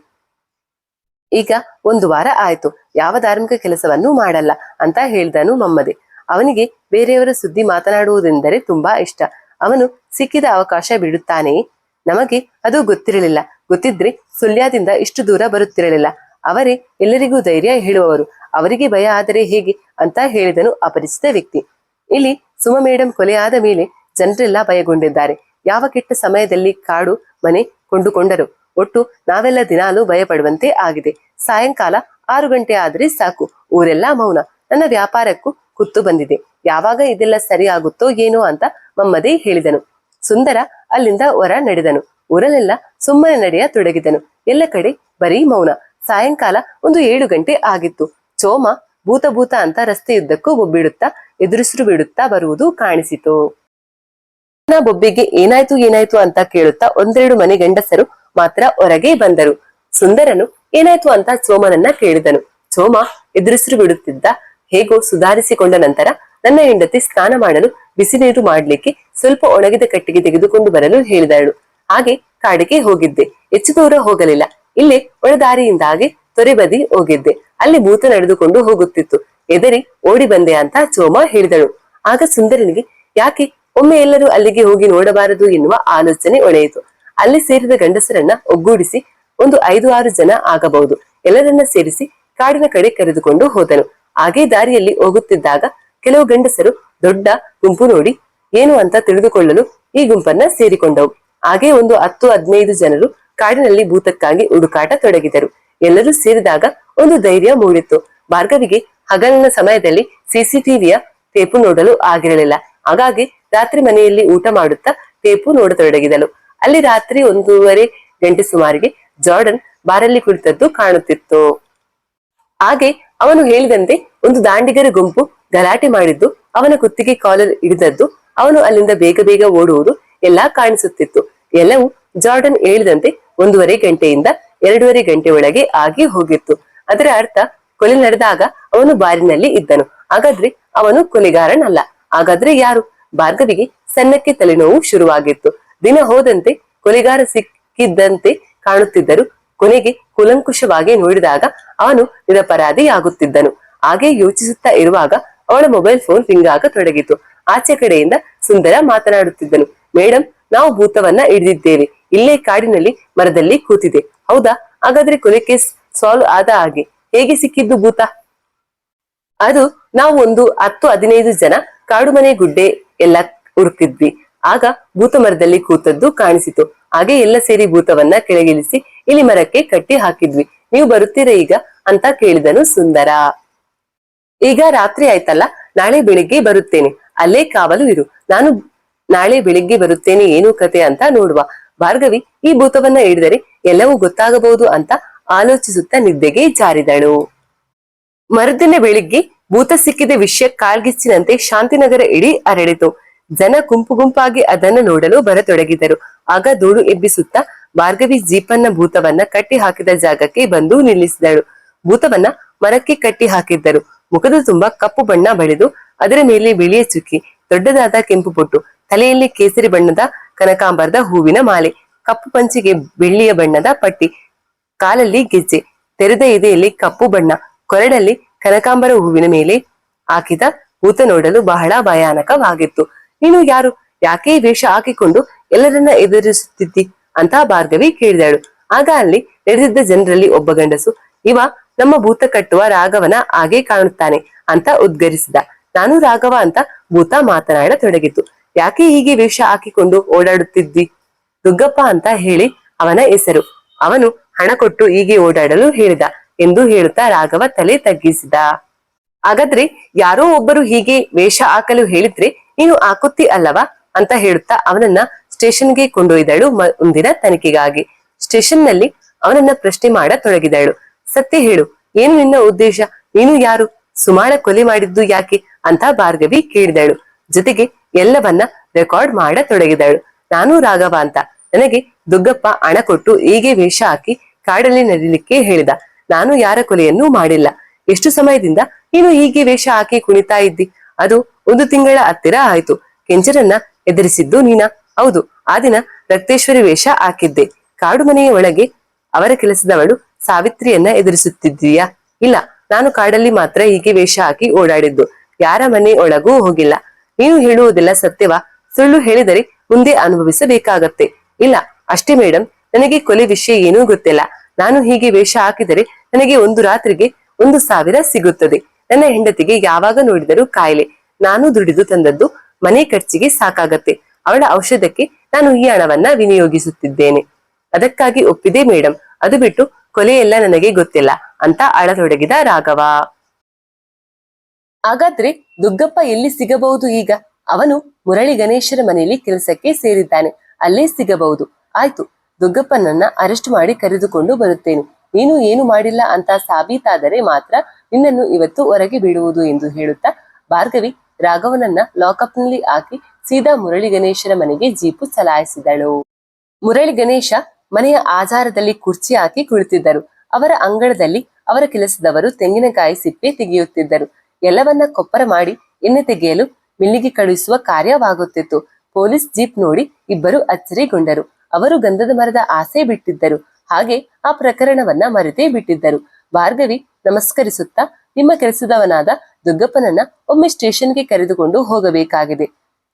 ಈಗ ಒಂದು ವಾರ ಆಯ್ತು, ಯಾವ ಧಾರ್ಮಿಕ ಕೆಲಸವನ್ನೂ ಮಾಡಲ್ಲ ಅಂತ ಹೇಳಿದನು ಮಮ್ಮದೆ. ಅವನಿಗೆ ಬೇರೆಯವರ ಸುದ್ದಿ ಮಾತನಾಡುವುದೆಂದರೆ ತುಂಬಾ ಇಷ್ಟ. ಅವನು ಸಿಕ್ಕಿದ ಅವಕಾಶ ಬಿಡುತ್ತಾನೆಯೇ ನಮಗೆ ಅದು ಗೊತ್ತಿರಲಿಲ್ಲ. ಗೊತ್ತಿದ್ರೆ ಸುಳ್ಯದಿಂದ ಇಷ್ಟು ದೂರ ಬರುತ್ತಿರಲಿಲ್ಲ. ಅವರೇ ಎಲ್ಲರಿಗೂ ಧೈರ್ಯ ಹೇಳುವವರು. ಅವರಿಗೆ ಭಯ ಆದರೆ ಹೇಗೆ ಅಂತ ಹೇಳಿದನು ಅಪರಿಚಿತ ವ್ಯಕ್ತಿ. ಇಲ್ಲಿ ಸುಮ ಮೇಡಂ ಕೊಲೆಯಾದ ಮೇಲೆ ಜನರೆಲ್ಲ ಭಯಗೊಂಡಿದ್ದಾರೆ. ಯಾವ ಕೆಟ್ಟ ಸಮಯದಲ್ಲಿ ಕಾಡು ಮನೆ ಕೊಂಡುಕೊಂಡರು? ಒಟ್ಟು ನಾವೆಲ್ಲ ದಿನಾಲೂ ಭಯಪಡುವಂತೆ ಆಗಿದೆ. ಸಾಯಂಕಾಲ ಆರು ಗಂಟೆ ಆದ್ರೆ ಸಾಕು. ಊರೆಲ್ಲ ಮೌನ. ನನ್ನ ವ್ಯಾಪಾರಕ್ಕೂ ಕುತ್ತು ಬಂದಿದೆ. ಯಾವಾಗ ಇದೆಲ್ಲ ಸರಿ ಆಗುತ್ತೋ ಏನೋ ಅಂತ ಮಮ್ಮದೇ ಹೇಳಿದನು. ಸುಂದರ ಅಲ್ಲಿಂದ ಹೊರ ನಡೆದನು. ಊರಲ್ಲೆಲ್ಲ ಸುಮ್ಮನೆ ನಡೆಯ ತೊಡಗಿದನು. ಎಲ್ಲ ಕಡೆ ಬರೀ ಮೌನ. ಸಾಯಂಕಾಲ ಒಂದು ಏಳು ಗಂಟೆ ಆಗಿತ್ತು. ಚೋಮ ಭೂತ ಭೂತ ಅಂತ ರಸ್ತೆಯುದ್ದಕ್ಕೂ ಬಿಡುತ್ತಾ ಎದುರಿಸಿರು ಬಿಡುತ್ತಾ ಬರುವುದು ಕಾಣಿಸಿತು. ಬೊಬ್ಬಿಗೆ ಏನಾಯ್ತು ಏನಾಯ್ತು ಅಂತ ಕೇಳುತ್ತಾ ಒಂದೆರಡು ಮನೆ ಗಂಡಸರು ಮಾತ್ರ ಹೊರಗೆ ಬಂದರು. ಸುಂದರನು ಏನಾಯ್ತು ಅಂತ ಸೋಮನನ್ನ ಕೇಳಿದನು. ಸೋಮ ಎದುರಿಸಿರು ಬಿಡುತ್ತಿದ್ದ ಹೇಗೋ ಸುಧಾರಿಸಿಕೊಂಡ ನಂತರ ನನ್ನ ಹೆಂಡತಿ ಸ್ನಾನ ಮಾಡಲು ಬಿಸಿ ನೀರು ಮಾಡ್ಲಿಕ್ಕೆ ಸ್ವಲ್ಪ ಒಣಗಿದ ಕಟ್ಟಿಗೆ ತೆಗೆದುಕೊಂಡು ಬರಲು ಹೇಳಿದಳು. ಹಾಗೆ ಕಾಡಿಗೆ ಹೋಗಿದ್ದೆ. ಹೆಚ್ಚು ದೂರ ಹೋಗಲಿಲ್ಲ. ಇಲ್ಲಿ ಒಳದಾರಿಯಿಂದಾಗಿ ತೊರೆಬದಿ ಹೋಗಿದ್ದೆ. ಅಲ್ಲಿ ಭೂತ ನಡೆದುಕೊಂಡು ಹೋಗುತ್ತಿತ್ತು. ಎದರಿ ಓಡಿ ಬಂದೆ ಅಂತ ಸೋಮ ಹೇಳಿದಳು. ಆಗ ಸುಂದರನಿಗೆ, ಯಾಕೆ ಒಮ್ಮೆ ಎಲ್ಲರೂ ಅಲ್ಲಿಗೆ ಹೋಗಿ ನೋಡಬಾರದು ಎನ್ನುವ ಆಲೋಚನೆ ಒಳೆಯಿತು ಅಲ್ಲಿ ಸೇರಿದ ಗಂಡಸರನ್ನ ಒಗ್ಗೂಡಿಸಿ ಒಂದು ಐದು ಆರು ಜನ ಆಗಬಹುದು. ಎಲ್ಲರನ್ನ ಸೇರಿಸಿ ಕಾಡಿನ ಕಡೆ ಕರೆದುಕೊಂಡು ಹೋದನು. ಹಾಗೆ ದಾರಿಯಲ್ಲಿ ಹೋಗುತ್ತಿದ್ದಾಗ ಕೆಲವು ಗಂಡಸರು ದೊಡ್ಡ ಗುಂಪು ನೋಡಿ, ಏನು ಅಂತ ತಿಳಿದುಕೊಳ್ಳಲು ಈ ಗುಂಪನ್ನ ಸೇರಿಕೊಂಡವು. ಹಾಗೆ ಒಂದು ಹತ್ತು ಹದಿನೈದು ಜನರು ಕಾಡಿನಲ್ಲಿ ಭೂತಕ್ಕಾಗಿ ಹುಡುಕಾಟ ತೊಡಗಿದರು. ಎಲ್ಲರೂ ಸೇರಿದಾಗ ಒಂದು ಧೈರ್ಯ ಮೂಡಿತ್ತು. ಭಾರ್ಗವಿಗೆ ಹಗಲಿನ ಸಮಯದಲ್ಲಿ ಸಿಸಿಟಿವಿಯ ಟೇಪು ನೋಡಲು ಆಗಿರಲಿಲ್ಲ. ಹಾಗಾಗಿ ರಾತ್ರಿ ಮನೆಯಲ್ಲಿ ಊಟ ಮಾಡುತ್ತಾ ಟೇಪು ನೋಡತೊಡಗಿದಳು. ಅಲ್ಲಿ ರಾತ್ರಿ ಒಂದೂವರೆ ಗಂಟೆ ಸುಮಾರಿಗೆ ಜಾರ್ಡನ್ ಬಾರಲ್ಲಿ ಕುಳಿತದ್ದು ಕಾಣುತ್ತಿತ್ತು. ಹಾಗೆ ಅವನು ಹೇಳಿದಂತೆ ಒಂದು ದಾಂಡಿಗರ ಗುಂಪು ಗಲಾಟೆ ಮಾಡಿದ್ದು, ಅವನ ಕುತ್ತಿಗೆ ಕಾಲರ್ ಹಿಡಿದದ್ದು, ಅವನು ಅಲ್ಲಿಂದ ಬೇಗ ಬೇಗ ಓಡುವುದು ಎಲ್ಲಾ ಕಾಣಿಸುತ್ತಿತ್ತು. ಎಲ್ಲವೂ ಜಾರ್ಡನ್ ಹೇಳಿದಂತೆ ಒಂದೂವರೆ ಗಂಟೆಯಿಂದ ಎರಡೂವರೆ ಗಂಟೆ ಒಳಗೆ ಆಗಿ ಹೋಗಿತ್ತು. ಅದರ ಅರ್ಥ, ಕೊಲೆ ನಡೆದಾಗ ಅವನು ಬಾರಿನಲ್ಲಿ ಇದ್ದನು. ಹಾಗಾದ್ರೆ ಅವನು ಕೊಲೆಗಾರನಲ್ಲ. ಹಾಗಾದ್ರೆ ಯಾರು? ಭಾರ್ಗವಿಗೆ ಸಣ್ಣಕ್ಕೆ ತಲೆನೋವು ಶುರುವಾಗಿತ್ತು. ದಿನ ಹೋದಂತೆ ಕೊಲೆಗಾರ ಸಿಕ್ಕಿದ್ದಂತೆ ಕಾಣುತ್ತಿದ್ದರು. ಕೊನೆಗೆ ಕುಲಂಕುಷವಾಗಿ ನೋಡಿದಾಗ ಅವನು ನಿರಪರಾಧಿಯಾಗುತ್ತಿದ್ದನು. ಹಾಗೆ ಯೋಚಿಸುತ್ತಾ ಇರುವಾಗ ಅವಳ ಮೊಬೈಲ್ ಫೋನ್ ರಿಂಗ್ ಆಗತೊಡಗಿತು ಆಚೆ ಕಡೆಯಿಂದ ಸುಂದರ ಮಾತನಾಡುತ್ತಿದ್ದನು. ಮೇಡಮ್ ನಾವು ಭೂತವನ್ನ ಹಿಡಿದಿದ್ದೇವೆ. ಇಲ್ಲೇ ಕಾಡಿನಲ್ಲಿ ಮರದಲ್ಲಿ ಕೂತಿದೆ. ಹೌದಾ? ಹಾಗಾದ್ರೆ ಕೊಲೆ ಕೇಸ್ ಸಾಲ್ವ್ ಆದ ಹಾಗೆ. ಹೇಗೆ ಸಿಕ್ಕಿದ್ದು ಭೂತ? ಅದು ನಾವು ಒಂದು ಹತ್ತು ಹದಿನೈದು ಜನ ಕಾಡು ಮನೆ ಗುಡ್ಡೆ ಎಲ್ಲ ಹುಡುಕಿದ್ವಿ. ಆಗ ಭೂತ ಮರದಲ್ಲಿ ಕೂತದ್ದು ಕಾಣಿಸಿತು. ಹಾಗೆ ಎಲ್ಲ ಸೇರಿ ಭೂತವನ್ನ ಕೆಳಗಿಳಿಸಿ ಇಲಿ ಮರಕ್ಕೆ ಕಟ್ಟಿ ಹಾಕಿದ್ವಿ. ನೀವು ಬರುತ್ತೀರಾ ಈಗ? ಅಂತ ಕೇಳಿದನು ಸುಂದರ. ಈಗ ರಾತ್ರಿ ಆಯ್ತಲ್ಲ, ನಾಳೆ ಬೆಳಿಗ್ಗೆ ಬರುತ್ತೇನೆ. ಅಲ್ಲೇ ಕಾವಲು ಇರು. ನಾನು ನಾಳೆ ಬೆಳಿಗ್ಗೆ ಬರುತ್ತೇನೆ, ಏನು ಕತೆ ಅಂತ ನೋಡುವ. ಭಾರ್ಗವಿ, ಈ ಭೂತವನ್ನ ಹಿಡಿದರೆ ಎಲ್ಲವೂ ಗೊತ್ತಾಗಬಹುದು ಅಂತ ಆಲೋಚಿಸುತ್ತಾ ನಿದ್ದೆಗೆ ಜಾರಿದಳು. ಮರುದಿನ ಬೆಳಿಗ್ಗೆ ಭೂತ ಸಿಕ್ಕಿದ ವಿಷಯ ಕಾಲ್ಗಿಚ್ಚಿನಂತೆ ಶಾಂತಿನಗರ ಇಡೀ ಅರಳಿತು. ಜನ ಗುಂಪು ಗುಂಪಾಗಿ ಅದನ್ನು ನೋಡಲು ಬರತೊಡಗಿದರು. ಆಗ ಧೂಳು ಎಬ್ಬಿಸುತ್ತಾ ಭಾರ್ಗವಿ ಜೀಪನ್ನ ಭೂತವನ್ನ ಕಟ್ಟಿ ಹಾಕಿದ ಜಾಗಕ್ಕೆ ಬಂದು ನಿಲ್ಲಿಸಿದಳು. ಭೂತವನ್ನ ಮರಕ್ಕೆ ಕಟ್ಟಿ ಹಾಕಿದ್ದರು ಮುಖದ ತುಂಬಾ ಕಪ್ಪು ಬಣ್ಣ ಬಳಿದು ಅದರ ಮೇಲೆ ಬಿಳಿಯ ಚುಕ್ಕಿ, ದೊಡ್ಡದಾದ ಕೆಂಪು ಪೊಟ್ಟು, ತಲೆಯಲ್ಲಿ ಕೇಸರಿ ಬಣ್ಣದ ಕನಕಾಂಬರದ ಹೂವಿನ ಮಾಲೆ, ಕಪ್ಪು ಪಂಚಿಗೆ ಬೆಳ್ಳಿಯ ಬಣ್ಣದ ಪಟ್ಟಿ, ಕಾಲಲ್ಲಿ ಗೆಜ್ಜೆ, ತೆರೆದ ಎದೆಯಲ್ಲಿ ಕಪ್ಪು ಬಣ್ಣ ಕೊರಡಲ್ಲಿ ಕನಕಾಂಬರ ಹೂವಿನ ಮೇಲೆ ಹಾಕಿದ ಭೂತ ನೋಡಲು ಬಹಳ ಭಯಾನಕವಾಗಿತ್ತು. ನೀನು ಯಾರು? ಯಾಕೆ ವೇಷ ಹಾಕಿಕೊಂಡು ಎಲ್ಲರನ್ನ ಎದುರಿಸುತ್ತಿದ್ದಿ ಅಂತ ಭಾರ್ಗವಿ ಕೇಳಿದಳು. ಆಗ ಅಲ್ಲಿ ನಡೆದಿದ್ದ ಜನರಲ್ಲಿ ಒಬ್ಬ ಗಂಡಸು, ಇವ ನಮ್ಮ ಭೂತ ಕಟ್ಟುವ ರಾಘವನ ಹಾಗೆ ಕಾಣುತ್ತಾನೆ ಅಂತ ಉದ್ಗರಿಸಿದ. ನಾನು ರಾಘವ ಅಂತ ಭೂತ ಮಾತನಾಡತೊಡಗಿತು ಯಾಕೆ ಹೀಗೆ ವೇಷ ಹಾಕಿಕೊಂಡು ಓಡಾಡುತ್ತಿದ್ದಿ? ದುಗ್ಗಪ್ಪ ಅಂತ ಹೇಳಿ ಅವನ ಹೆಸರು. ಅವನು ಹಣ ಕೊಟ್ಟು ಹೀಗೆ ಓಡಾಡಲು ಹೇಳಿದ. ಎಂದು ಹೇಳುತ್ತಾ ರಾಘವ ತಲೆ ತಗ್ಗಿಸಿದ. ಹಾಗಾದ್ರೆ ಯಾರೋ ಒಬ್ಬರು ಹೀಗೆ ವೇಷ ಹಾಕಲು ಹೇಳಿದ್ರೆ ನೀನು ಹಾಕುತ್ತಿ ಅಲ್ಲವಾ ಅಂತ ಹೇಳುತ್ತಾ ಅವನನ್ನ ಸ್ಟೇಷನ್ಗೆ ಕೊಂಡೊಯ್ದಳು ಮುಂದಿನ ತನಿಖೆಗಾಗಿ. ಸ್ಟೇಷನ್ನಲ್ಲಿ ಅವನನ್ನ ಪ್ರಶ್ನೆ ಮಾಡ ತೊಡಗಿದಳು ಸತ್ಯ ಹೇಳು, ಏನು ನಿನ್ನ ಉದ್ದೇಶ? ನೀನು ಯಾರು? ಸುಮಾಳ ಕೊಲೆ ಮಾಡಿದ್ದು ಯಾಕೆ ಅಂತ ಭಾರ್ಗವಿ ಕೇಳಿದಳು. ಜೊತೆಗೆ ಎಲ್ಲವನ್ನ ರೆಕಾರ್ಡ್ ಮಾಡ ತೊಡಗಿದಳು ನಾನು ರಾಘವ ಅಂತ. ನನಗೆ ದುಗ್ಗಪ್ಪ ಹಣ ಕೊಟ್ಟು ಹೀಗೆ ವೇಷ ಹಾಕಿ ಕಾಡಲ್ಲಿ ನಡಿಲಿಕ್ಕೆ ಹೇಳಿದ. ನಾನು ಯಾರ ಕೊಲೆಯನ್ನೂ ಮಾಡಿಲ್ಲ. ಎಷ್ಟು ಸಮಯದಿಂದ ನೀನು ಹೀಗೆ ವೇಷ ಹಾಕಿ ಕುಣಿತಾ ಇದ್ದಿ? ಅದು ಒಂದು ತಿಂಗಳ ಹತ್ತಿರ ಆಯ್ತು. ಕೆಂಚರನ್ನ ಎದುರಿಸಿದ್ದು ನೀನ? ಹೌದು, ಆ ದಿನ ರಕ್ತೇಶ್ವರಿ ವೇಷ ಹಾಕಿದ್ದೆ. ಕಾಡು ಮನೆಯ ಒಳಗೆ ಅವರ ಕೆಲಸದವಳು ಸಾವಿತ್ರಿಯನ್ನ ಎದುರಿಸುತ್ತಿದ್ದೀಯಾ? ಇಲ್ಲ, ನಾನು ಕಾಡಲ್ಲಿ ಮಾತ್ರ ಹೀಗೆ ವೇಷ ಹಾಕಿ ಓಡಾಡಿದ್ದು. ಯಾರ ಮನೆ ಒಳಗೂ ಹೋಗಿಲ್ಲ. ನೀನು ಹೇಳುವುದಿಲ್ಲ ಸತ್ಯವಾ? ಸುಳ್ಳು ಹೇಳಿದರೆ ಮುಂದೆ ಅನುಭವಿಸಬೇಕಾಗತ್ತೆ. ಇಲ್ಲ, ಅಷ್ಟೇ ಮೇಡಮ್ ನನಗೆ ಕೊಲೆ ವಿಷಯ ಏನೂ ಗೊತ್ತಿಲ್ಲ. ನಾನು ಹೀಗೆ ವೇಷ ಹಾಕಿದರೆ ನನಗೆ ಒಂದು ರಾತ್ರಿಗೆ ಒಂದು ಸಾವಿರ ಸಿಗುತ್ತದೆ. ನನ್ನ ಹೆಂಡತಿಗೆ ಯಾವಾಗ ನೋಡಿದರೂ ಕಾಯಿಲೆ. ನಾನು ದುಡಿದು ತಂದದ್ದು ಮನೆ ಖರ್ಚಿಗೆ ಸಾಕಾಗತ್ತೆ. ಅವಳ ಔಷಧಕ್ಕೆ ನಾನು ಈ ಹಣವನ್ನ ವಿನಿಯೋಗಿಸುತ್ತಿದ್ದೇನೆ. ಅದಕ್ಕಾಗಿ ಒಪ್ಪಿದೆ ಮೇಡಮ್ ಅದು ಬಿಟ್ಟು ಕೊಲೆಯೆಲ್ಲ ನನಗೆ ಗೊತ್ತಿಲ್ಲ ಅಂತ ಅಳತೊಡಗಿದ ರಾಘವ. ಹಾಗಾದ್ರೆ ದುಗ್ಗಪ್ಪ ಎಲ್ಲಿ ಸಿಗಬಹುದು ಈಗ? ಅವನು ಮುರಳಿ ಗಣೇಶರ ಮನೆಯಲ್ಲಿ ಕೆಲಸಕ್ಕೆ ಸೇರಿದ್ದಾನೆ. ಅಲ್ಲೇ ಸಿಗಬಹುದು. ಆಯ್ತು. ದುಗ್ಗಪ್ಪನನ್ನ ಅರೆಸ್ಟ್ ಮಾಡಿ ಕರೆದುಕೊಂಡು ಬರುತ್ತೇನೆ. ನೀನು ಏನು ಮಾಡಿಲ್ಲ ಅಂತ ಸಾಬೀತಾದರೆ ಮಾತ್ರ ನಿನ್ನನ್ನು ಇವತ್ತು ಹೊರಗೆ ಬಿಡುವುದು ಎಂದು ಹೇಳುತ್ತಾ ಭಾರ್ಗವಿ ರಾಘವನನ್ನ ಲಾಕಪ್ನಲ್ಲಿ ಹಾಕಿ ಸೀದಾ ಮುರಳಿ ಗಣೇಶನ ಮನೆಗೆ ಜೀಪು ಚಲಾಯಿಸಿದಳು. ಮುರಳಿ ಗಣೇಶ ಮನೆಯ ಆಧಾರದಲ್ಲಿ ಕುರ್ಚಿ ಹಾಕಿ ಕುಳಿತಿದ್ದರು. ಅವರ ಅಂಗಳದಲ್ಲಿ ಅವರ ಕೆಲಸದವರು ತೆಂಗಿನಕಾಯಿ ಸಿಪ್ಪೆ ತೆಗೆಯುತ್ತಿದ್ದರು. ಎಲ್ಲವನ್ನ ಕೊಪ್ಪರ ಮಾಡಿ ಎಣ್ಣೆ ತೆಗೆಯಲು ಮಿಲ್ಲಿಗೆ ಕಳುಹಿಸುವ ಕಾರ್ಯವಾಗುತ್ತಿತ್ತು. ಪೊಲೀಸ್ ಜೀಪ್ ನೋಡಿ ಇಬ್ಬರು ಅಚ್ಚರಿಗೊಂಡರು. ಅವರು ಗಂಧದ ಮರದ ಆಸೆ ಬಿಟ್ಟಿದ್ದರು. ಹಾಗೆ ಆ ಪ್ರಕರಣವನ್ನ ಮರೆತೇ ಬಿಟ್ಟಿದ್ದರು. ಭಾರ್ಗವಿ ನಮಸ್ಕರಿಸುತ್ತಾ ನಿಮ್ಮ ಕೆಲಸದವನಾದ ದುಗ್ಗಪ್ಪನನ್ನ ಒಮ್ಮೆ ಸ್ಟೇಷನ್ಗೆ ಕರೆದುಕೊಂಡು ಹೋಗಬೇಕಾಗಿದೆ.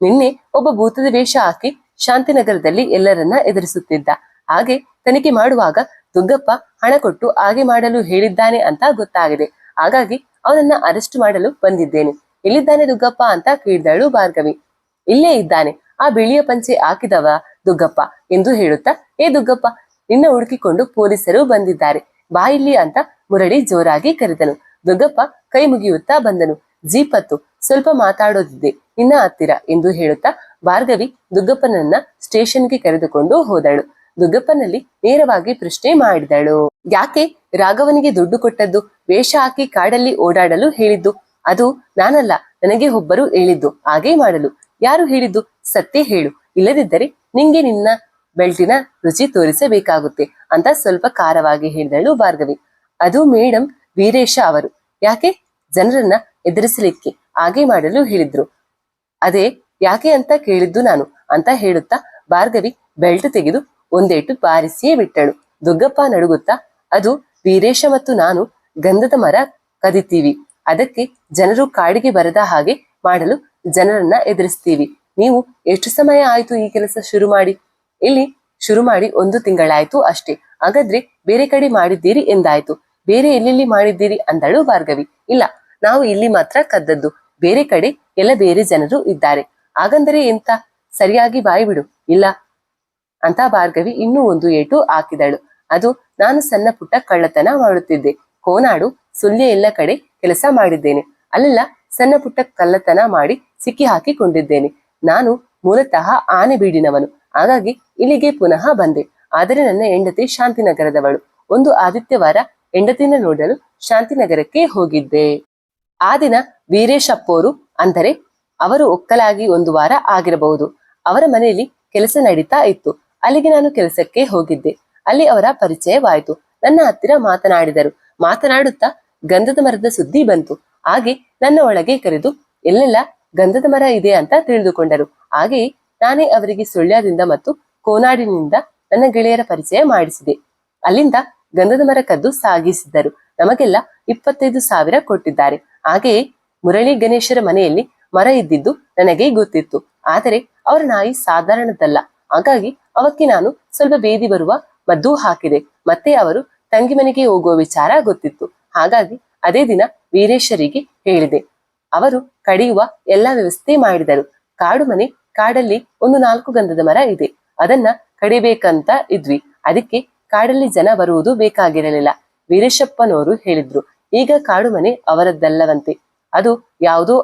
ನಿನ್ನೆ ಒಬ್ಬ ಭೂತದ ವೇಷ ಹಾಕಿ ಶಾಂತಿನಗರದಲ್ಲಿ ಎಲ್ಲರನ್ನ ಎದುರಿಸುತ್ತಿದ್ದ. ಹಾಗೆ ತನಿಖೆ ಮಾಡುವಾಗ ದುಗ್ಗಪ್ಪ ಹಣ ಕೊಟ್ಟು ಹಾಗೆ ಮಾಡಲು ಹೇಳಿದ್ದಾನೆ ಅಂತ ಗೊತ್ತಾಗಿದೆ. ಹಾಗಾಗಿ ಅವನನ್ನ ಅರೆಸ್ಟ್ ಮಾಡಲು ಬಂದಿದ್ದೇನೆ. ಎಲ್ಲಿದ್ದಾನೆ ದುಗ್ಗಪ್ಪ ಅಂತ ಕೇಳಿದಳು ಭಾರ್ಗವಿ. ಇಲ್ಲೇ ಇದ್ದಾನೆ. ಆ ಬಿಳಿಯ ಪಂಚೆ ಹಾಕಿದವ ದುಗ್ಗಪ್ಪ ಎಂದು ಹೇಳುತ್ತಾ, ಏ ದುಗ್ಗಪ್ಪ, ನಿನ್ನ ಹುಡುಕಿಕೊಂಡು ಪೊಲೀಸರು ಬಂದಿದ್ದಾರೆ. ಬಾ ಇಲ್ಲಿ ಅಂತ ಮುರಳಿ ಜೋರಾಗಿ ಕರೆದನು. ದುಗ್ಗಪ್ಪ ಕೈ ಮುಗಿಯುತ್ತಾ ಬಂದನು. ಜೀಪತ್ತು ಸ್ವಲ್ಪ ಮಾತಾಡೋದಿದೆ ನಿನ್ನ ಹತ್ತಿರ ಎಂದು ಹೇಳುತ್ತಾ ಭಾರ್ಗವಿ ದುಗ್ಗಪ್ಪನನ್ನ ಸ್ಟೇಷನ್ಗೆ ಕರೆದುಕೊಂಡು ಹೋದಳು. ದುಗ್ಗಪ್ಪನಲ್ಲಿ ನೇರವಾಗಿ ಪ್ರಶ್ನೆ ಮಾಡಿದಳು. ಯಾಕೆ ರಾಘವನಿಗೆ ದುಡ್ಡು ಕೊಟ್ಟದ್ದು? ವೇಷ ಹಾಕಿ ಕಾಡಲ್ಲಿ ಓಡಾಡಲು ಹೇಳಿದ್ದು. ಅದು ನಾನಲ್ಲ, ನನಗೆ ಒಬ್ಬರು ಹೇಳಿದ್ದು. ಹಾಗೆ ಮಾಡಲು ಯಾರು ಹೇಳಿದ್ದು ಸತ್ಯ ಹೇಳು. ಇಲ್ಲದಿದ್ದರೆ ನಿಂಗೆ ನಿನ್ನ ಬೆಲ್ಟಿನ ರುಚಿ ತೋರಿಸಬೇಕಾಗುತ್ತೆ ಅಂತ ಸ್ವಲ್ಪ ಖಾರವಾಗಿ ಹೇಳಿದಳು ಭಾರ್ಗವಿ. ಅದು ಮೇಡಮ್ ವೀರೇಶ ಅವರು. ಯಾಕೆ? ಜನರನ್ನ ಎದುರಿಸಲಿಕ್ಕೆ ಹಾಗೆ ಮಾಡಲು ಹೇಳಿದ್ರು. ಅದೇ ಯಾಕೆ ಅಂತ ಕೇಳಿದ್ದು ನಾನು ಅಂತ ಹೇಳುತ್ತಾ ಭಾರ್ಗವಿ ಬೆಲ್ಟ್ ತೆಗೆದು ಒಂದೇಟು ಬಾರಿಸಿಯೇ ಬಿಟ್ಟಳು. ದುಗ್ಗಪ್ಪ ನಡುಗುತ್ತಾ, ಅದು ವೀರೇಶ ಮತ್ತು ನಾನು ಗಂಧದ ಮರ ಕದಿತೀವಿ. ಅದಕ್ಕೆ ಜನರು ಕಾಡಿಗೆ ಬರದ ಹಾಗೆ ಮಾಡಲು ಜನರನ್ನ ಎದುರಿಸ್ತೀವಿ. ನೀವು ಎಷ್ಟು ಸಮಯ ಆಯ್ತು ಈ ಕೆಲಸ ಶುರು ಮಾಡಿ? ಇಲ್ಲಿ ಶುರು ಮಾಡಿ ಒಂದು ತಿಂಗಳಾಯ್ತು ಅಷ್ಟೇ. ಹಾಗಾದ್ರೆ ಬೇರೆ ಕಡೆ ಮಾಡಿದ್ದೀರಿ ಎಂದಾಯ್ತು. ಬೇರೆ ಎಲ್ಲೆಲ್ಲಿ ಮಾಡಿದ್ದೀರಿ ಅಂದಳು ಭಾರ್ಗವಿ. ಇಲ್ಲ, ನಾವು ಇಲ್ಲಿ ಮಾತ್ರ ಕದ್ದದ್ದು. ಬೇರೆ ಕಡೆ ಎಲ್ಲ ಬೇರೆ ಜನರು ಇದ್ದಾರೆ. ಹಾಗಂದರೆ ಎಂತ? ಸರಿಯಾಗಿ ಬಾಯಿ ಬಿಡು. ಇಲ್ಲ ಅಂತ ಭಾರ್ಗವಿ ಇನ್ನೂ ಒಂದು ಏಟು ಹಾಕಿದಳು. ಅದು ನಾನು ಸಣ್ಣ ಪುಟ್ಟ ಕಳ್ಳತನ ಮಾಡುತ್ತಿದ್ದೆ. ಕೋನಾಡು ಸುಳ್ಯ ಎಲ್ಲ ಕಡೆ ಕೆಲಸ ಮಾಡಿದ್ದೇನೆ. ಅಲ್ಲೆಲ್ಲ ಸಣ್ಣ ಪುಟ್ಟ ಕಳ್ಳತನ ಮಾಡಿ ಸಿಕ್ಕಿ ಹಾಕಿಕೊಂಡಿದ್ದೇನೆ. ನಾನು ಮೂಲತಃ ಆನೆ ಬೀಡಿನವನು. ಹಾಗಾಗಿ ಇಲ್ಲಿಗೆ ಪುನಃ ಬಂದೆ. ಆದರೆ ನನ್ನ ಹೆಂಡತಿ ಶಾಂತಿನಗರದವಳು. ಒಂದು ಆದಿತ್ಯವಾರ ಹೆಂಡತಿನ ನೋಡಲು ಶಾಂತಿನಗರಕ್ಕೆ ಹೋಗಿದ್ದೆ. ಆ ದಿನ ವೀರೇಶಪ್ಪೋರು ಅಂದರೆ ಅವರು ಒಕ್ಕಲಾಗಿ ಒಂದು ವಾರ ಆಗಿರಬಹುದು. ಅವರ ಮನೆಯಲ್ಲಿ ಕೆಲಸ ನಡೀತಾ ಇತ್ತು. ಅಲ್ಲಿಗೆ ನಾನು ಕೆಲಸಕ್ಕೆ ಹೋಗಿದ್ದೆ. ಅಲ್ಲಿ ಅವರ ಪರಿಚಯವಾಯಿತು. ನನ್ನ ಹತ್ತಿರ ಮಾತನಾಡಿದರು. ಮಾತನಾಡುತ್ತಾ ಗಂಧದ ಮರದ ಸುದ್ದಿ ಬಂತು. ಹಾಗೆ ನನ್ನ ಒಳಗೆ ಕರೆದು, ಎಲ್ಲೆಲ್ಲ ಗಂಧದ ಮರ ಇದೆ ಅಂತ ತಿಳಿದುಕೊಂಡರು. ಹಾಗೆಯೇ ನಾನೇ ಅವರಿಗೆ ಸುಳ್ಯದಿಂದ ಮತ್ತು ಕೋನಾಡಿನಿಂದ ನನ್ನ ಗೆಳೆಯರ ಪರಿಚಯ ಮಾಡಿಸಿದೆ. ಅಲ್ಲಿಂದ ಗಂಧದ ಮರ ಕದ್ದು ಸಾಗಿಸಿದ್ದರು. ನಮಗೆಲ್ಲ ಇಪ್ಪತ್ತೈದು ಸಾವಿರ ಕೊಟ್ಟಿದ್ದಾರೆ. ಹಾಗೆಯೇ ಮುರಳಿ ಗಣೇಶರ ಮನೆಯಲ್ಲಿ ಮರ ಇದ್ದಿದ್ದು ನನಗೆ ಗೊತ್ತಿತ್ತು. ಆದರೆ ಅವರ ನಾಯಿ ಸಾಧಾರಣದಲ್ಲ. ಹಾಗಾಗಿ ಅವಕ್ಕೆ ನಾನು ಸ್ವಲ್ಪ ಬೇದಿ ಬರುವ ಮದ್ದು ಹಾಕಿದೆ. ಮತ್ತೆ ಅವರು ತಂಗಿ ಮನೆಗೆ ಹೋಗುವ ವಿಚಾರ ಗೊತ್ತಿತ್ತು. ಹಾಗಾಗಿ ಅದೇ ದಿನ ವೀರೇಶರಿಗೆ ಹೇಳಿದೆ. ಅವರು ಕಡಿಯುವ ಎಲ್ಲ ವ್ಯವಸ್ಥೆ ಮಾಡಿದರು. ಕಾಡು ಮನೆ, ಕಾಡಲ್ಲಿ ಒಂದು ನಾಲ್ಕು ಗಂಧದ ಮರ ಇದೆ. ಅದನ್ನ ಕಡಿಬೇಕಂತ ಇದ್ವಿ. ಅದಕ್ಕೆ ಕಾಡಲ್ಲಿ ಜನ ಬರುವುದು ಬೇಕಾಗಿರಲಿಲ್ಲ. ವೀರೇಶಪ್ಪನವರು ಹೇಳಿದ್ರು, ಈಗ ಕಾಡು ಮನೆ ಅವರದ್ದಲ್ಲವಂತೆ. ಅದು ಯಾವುದೋ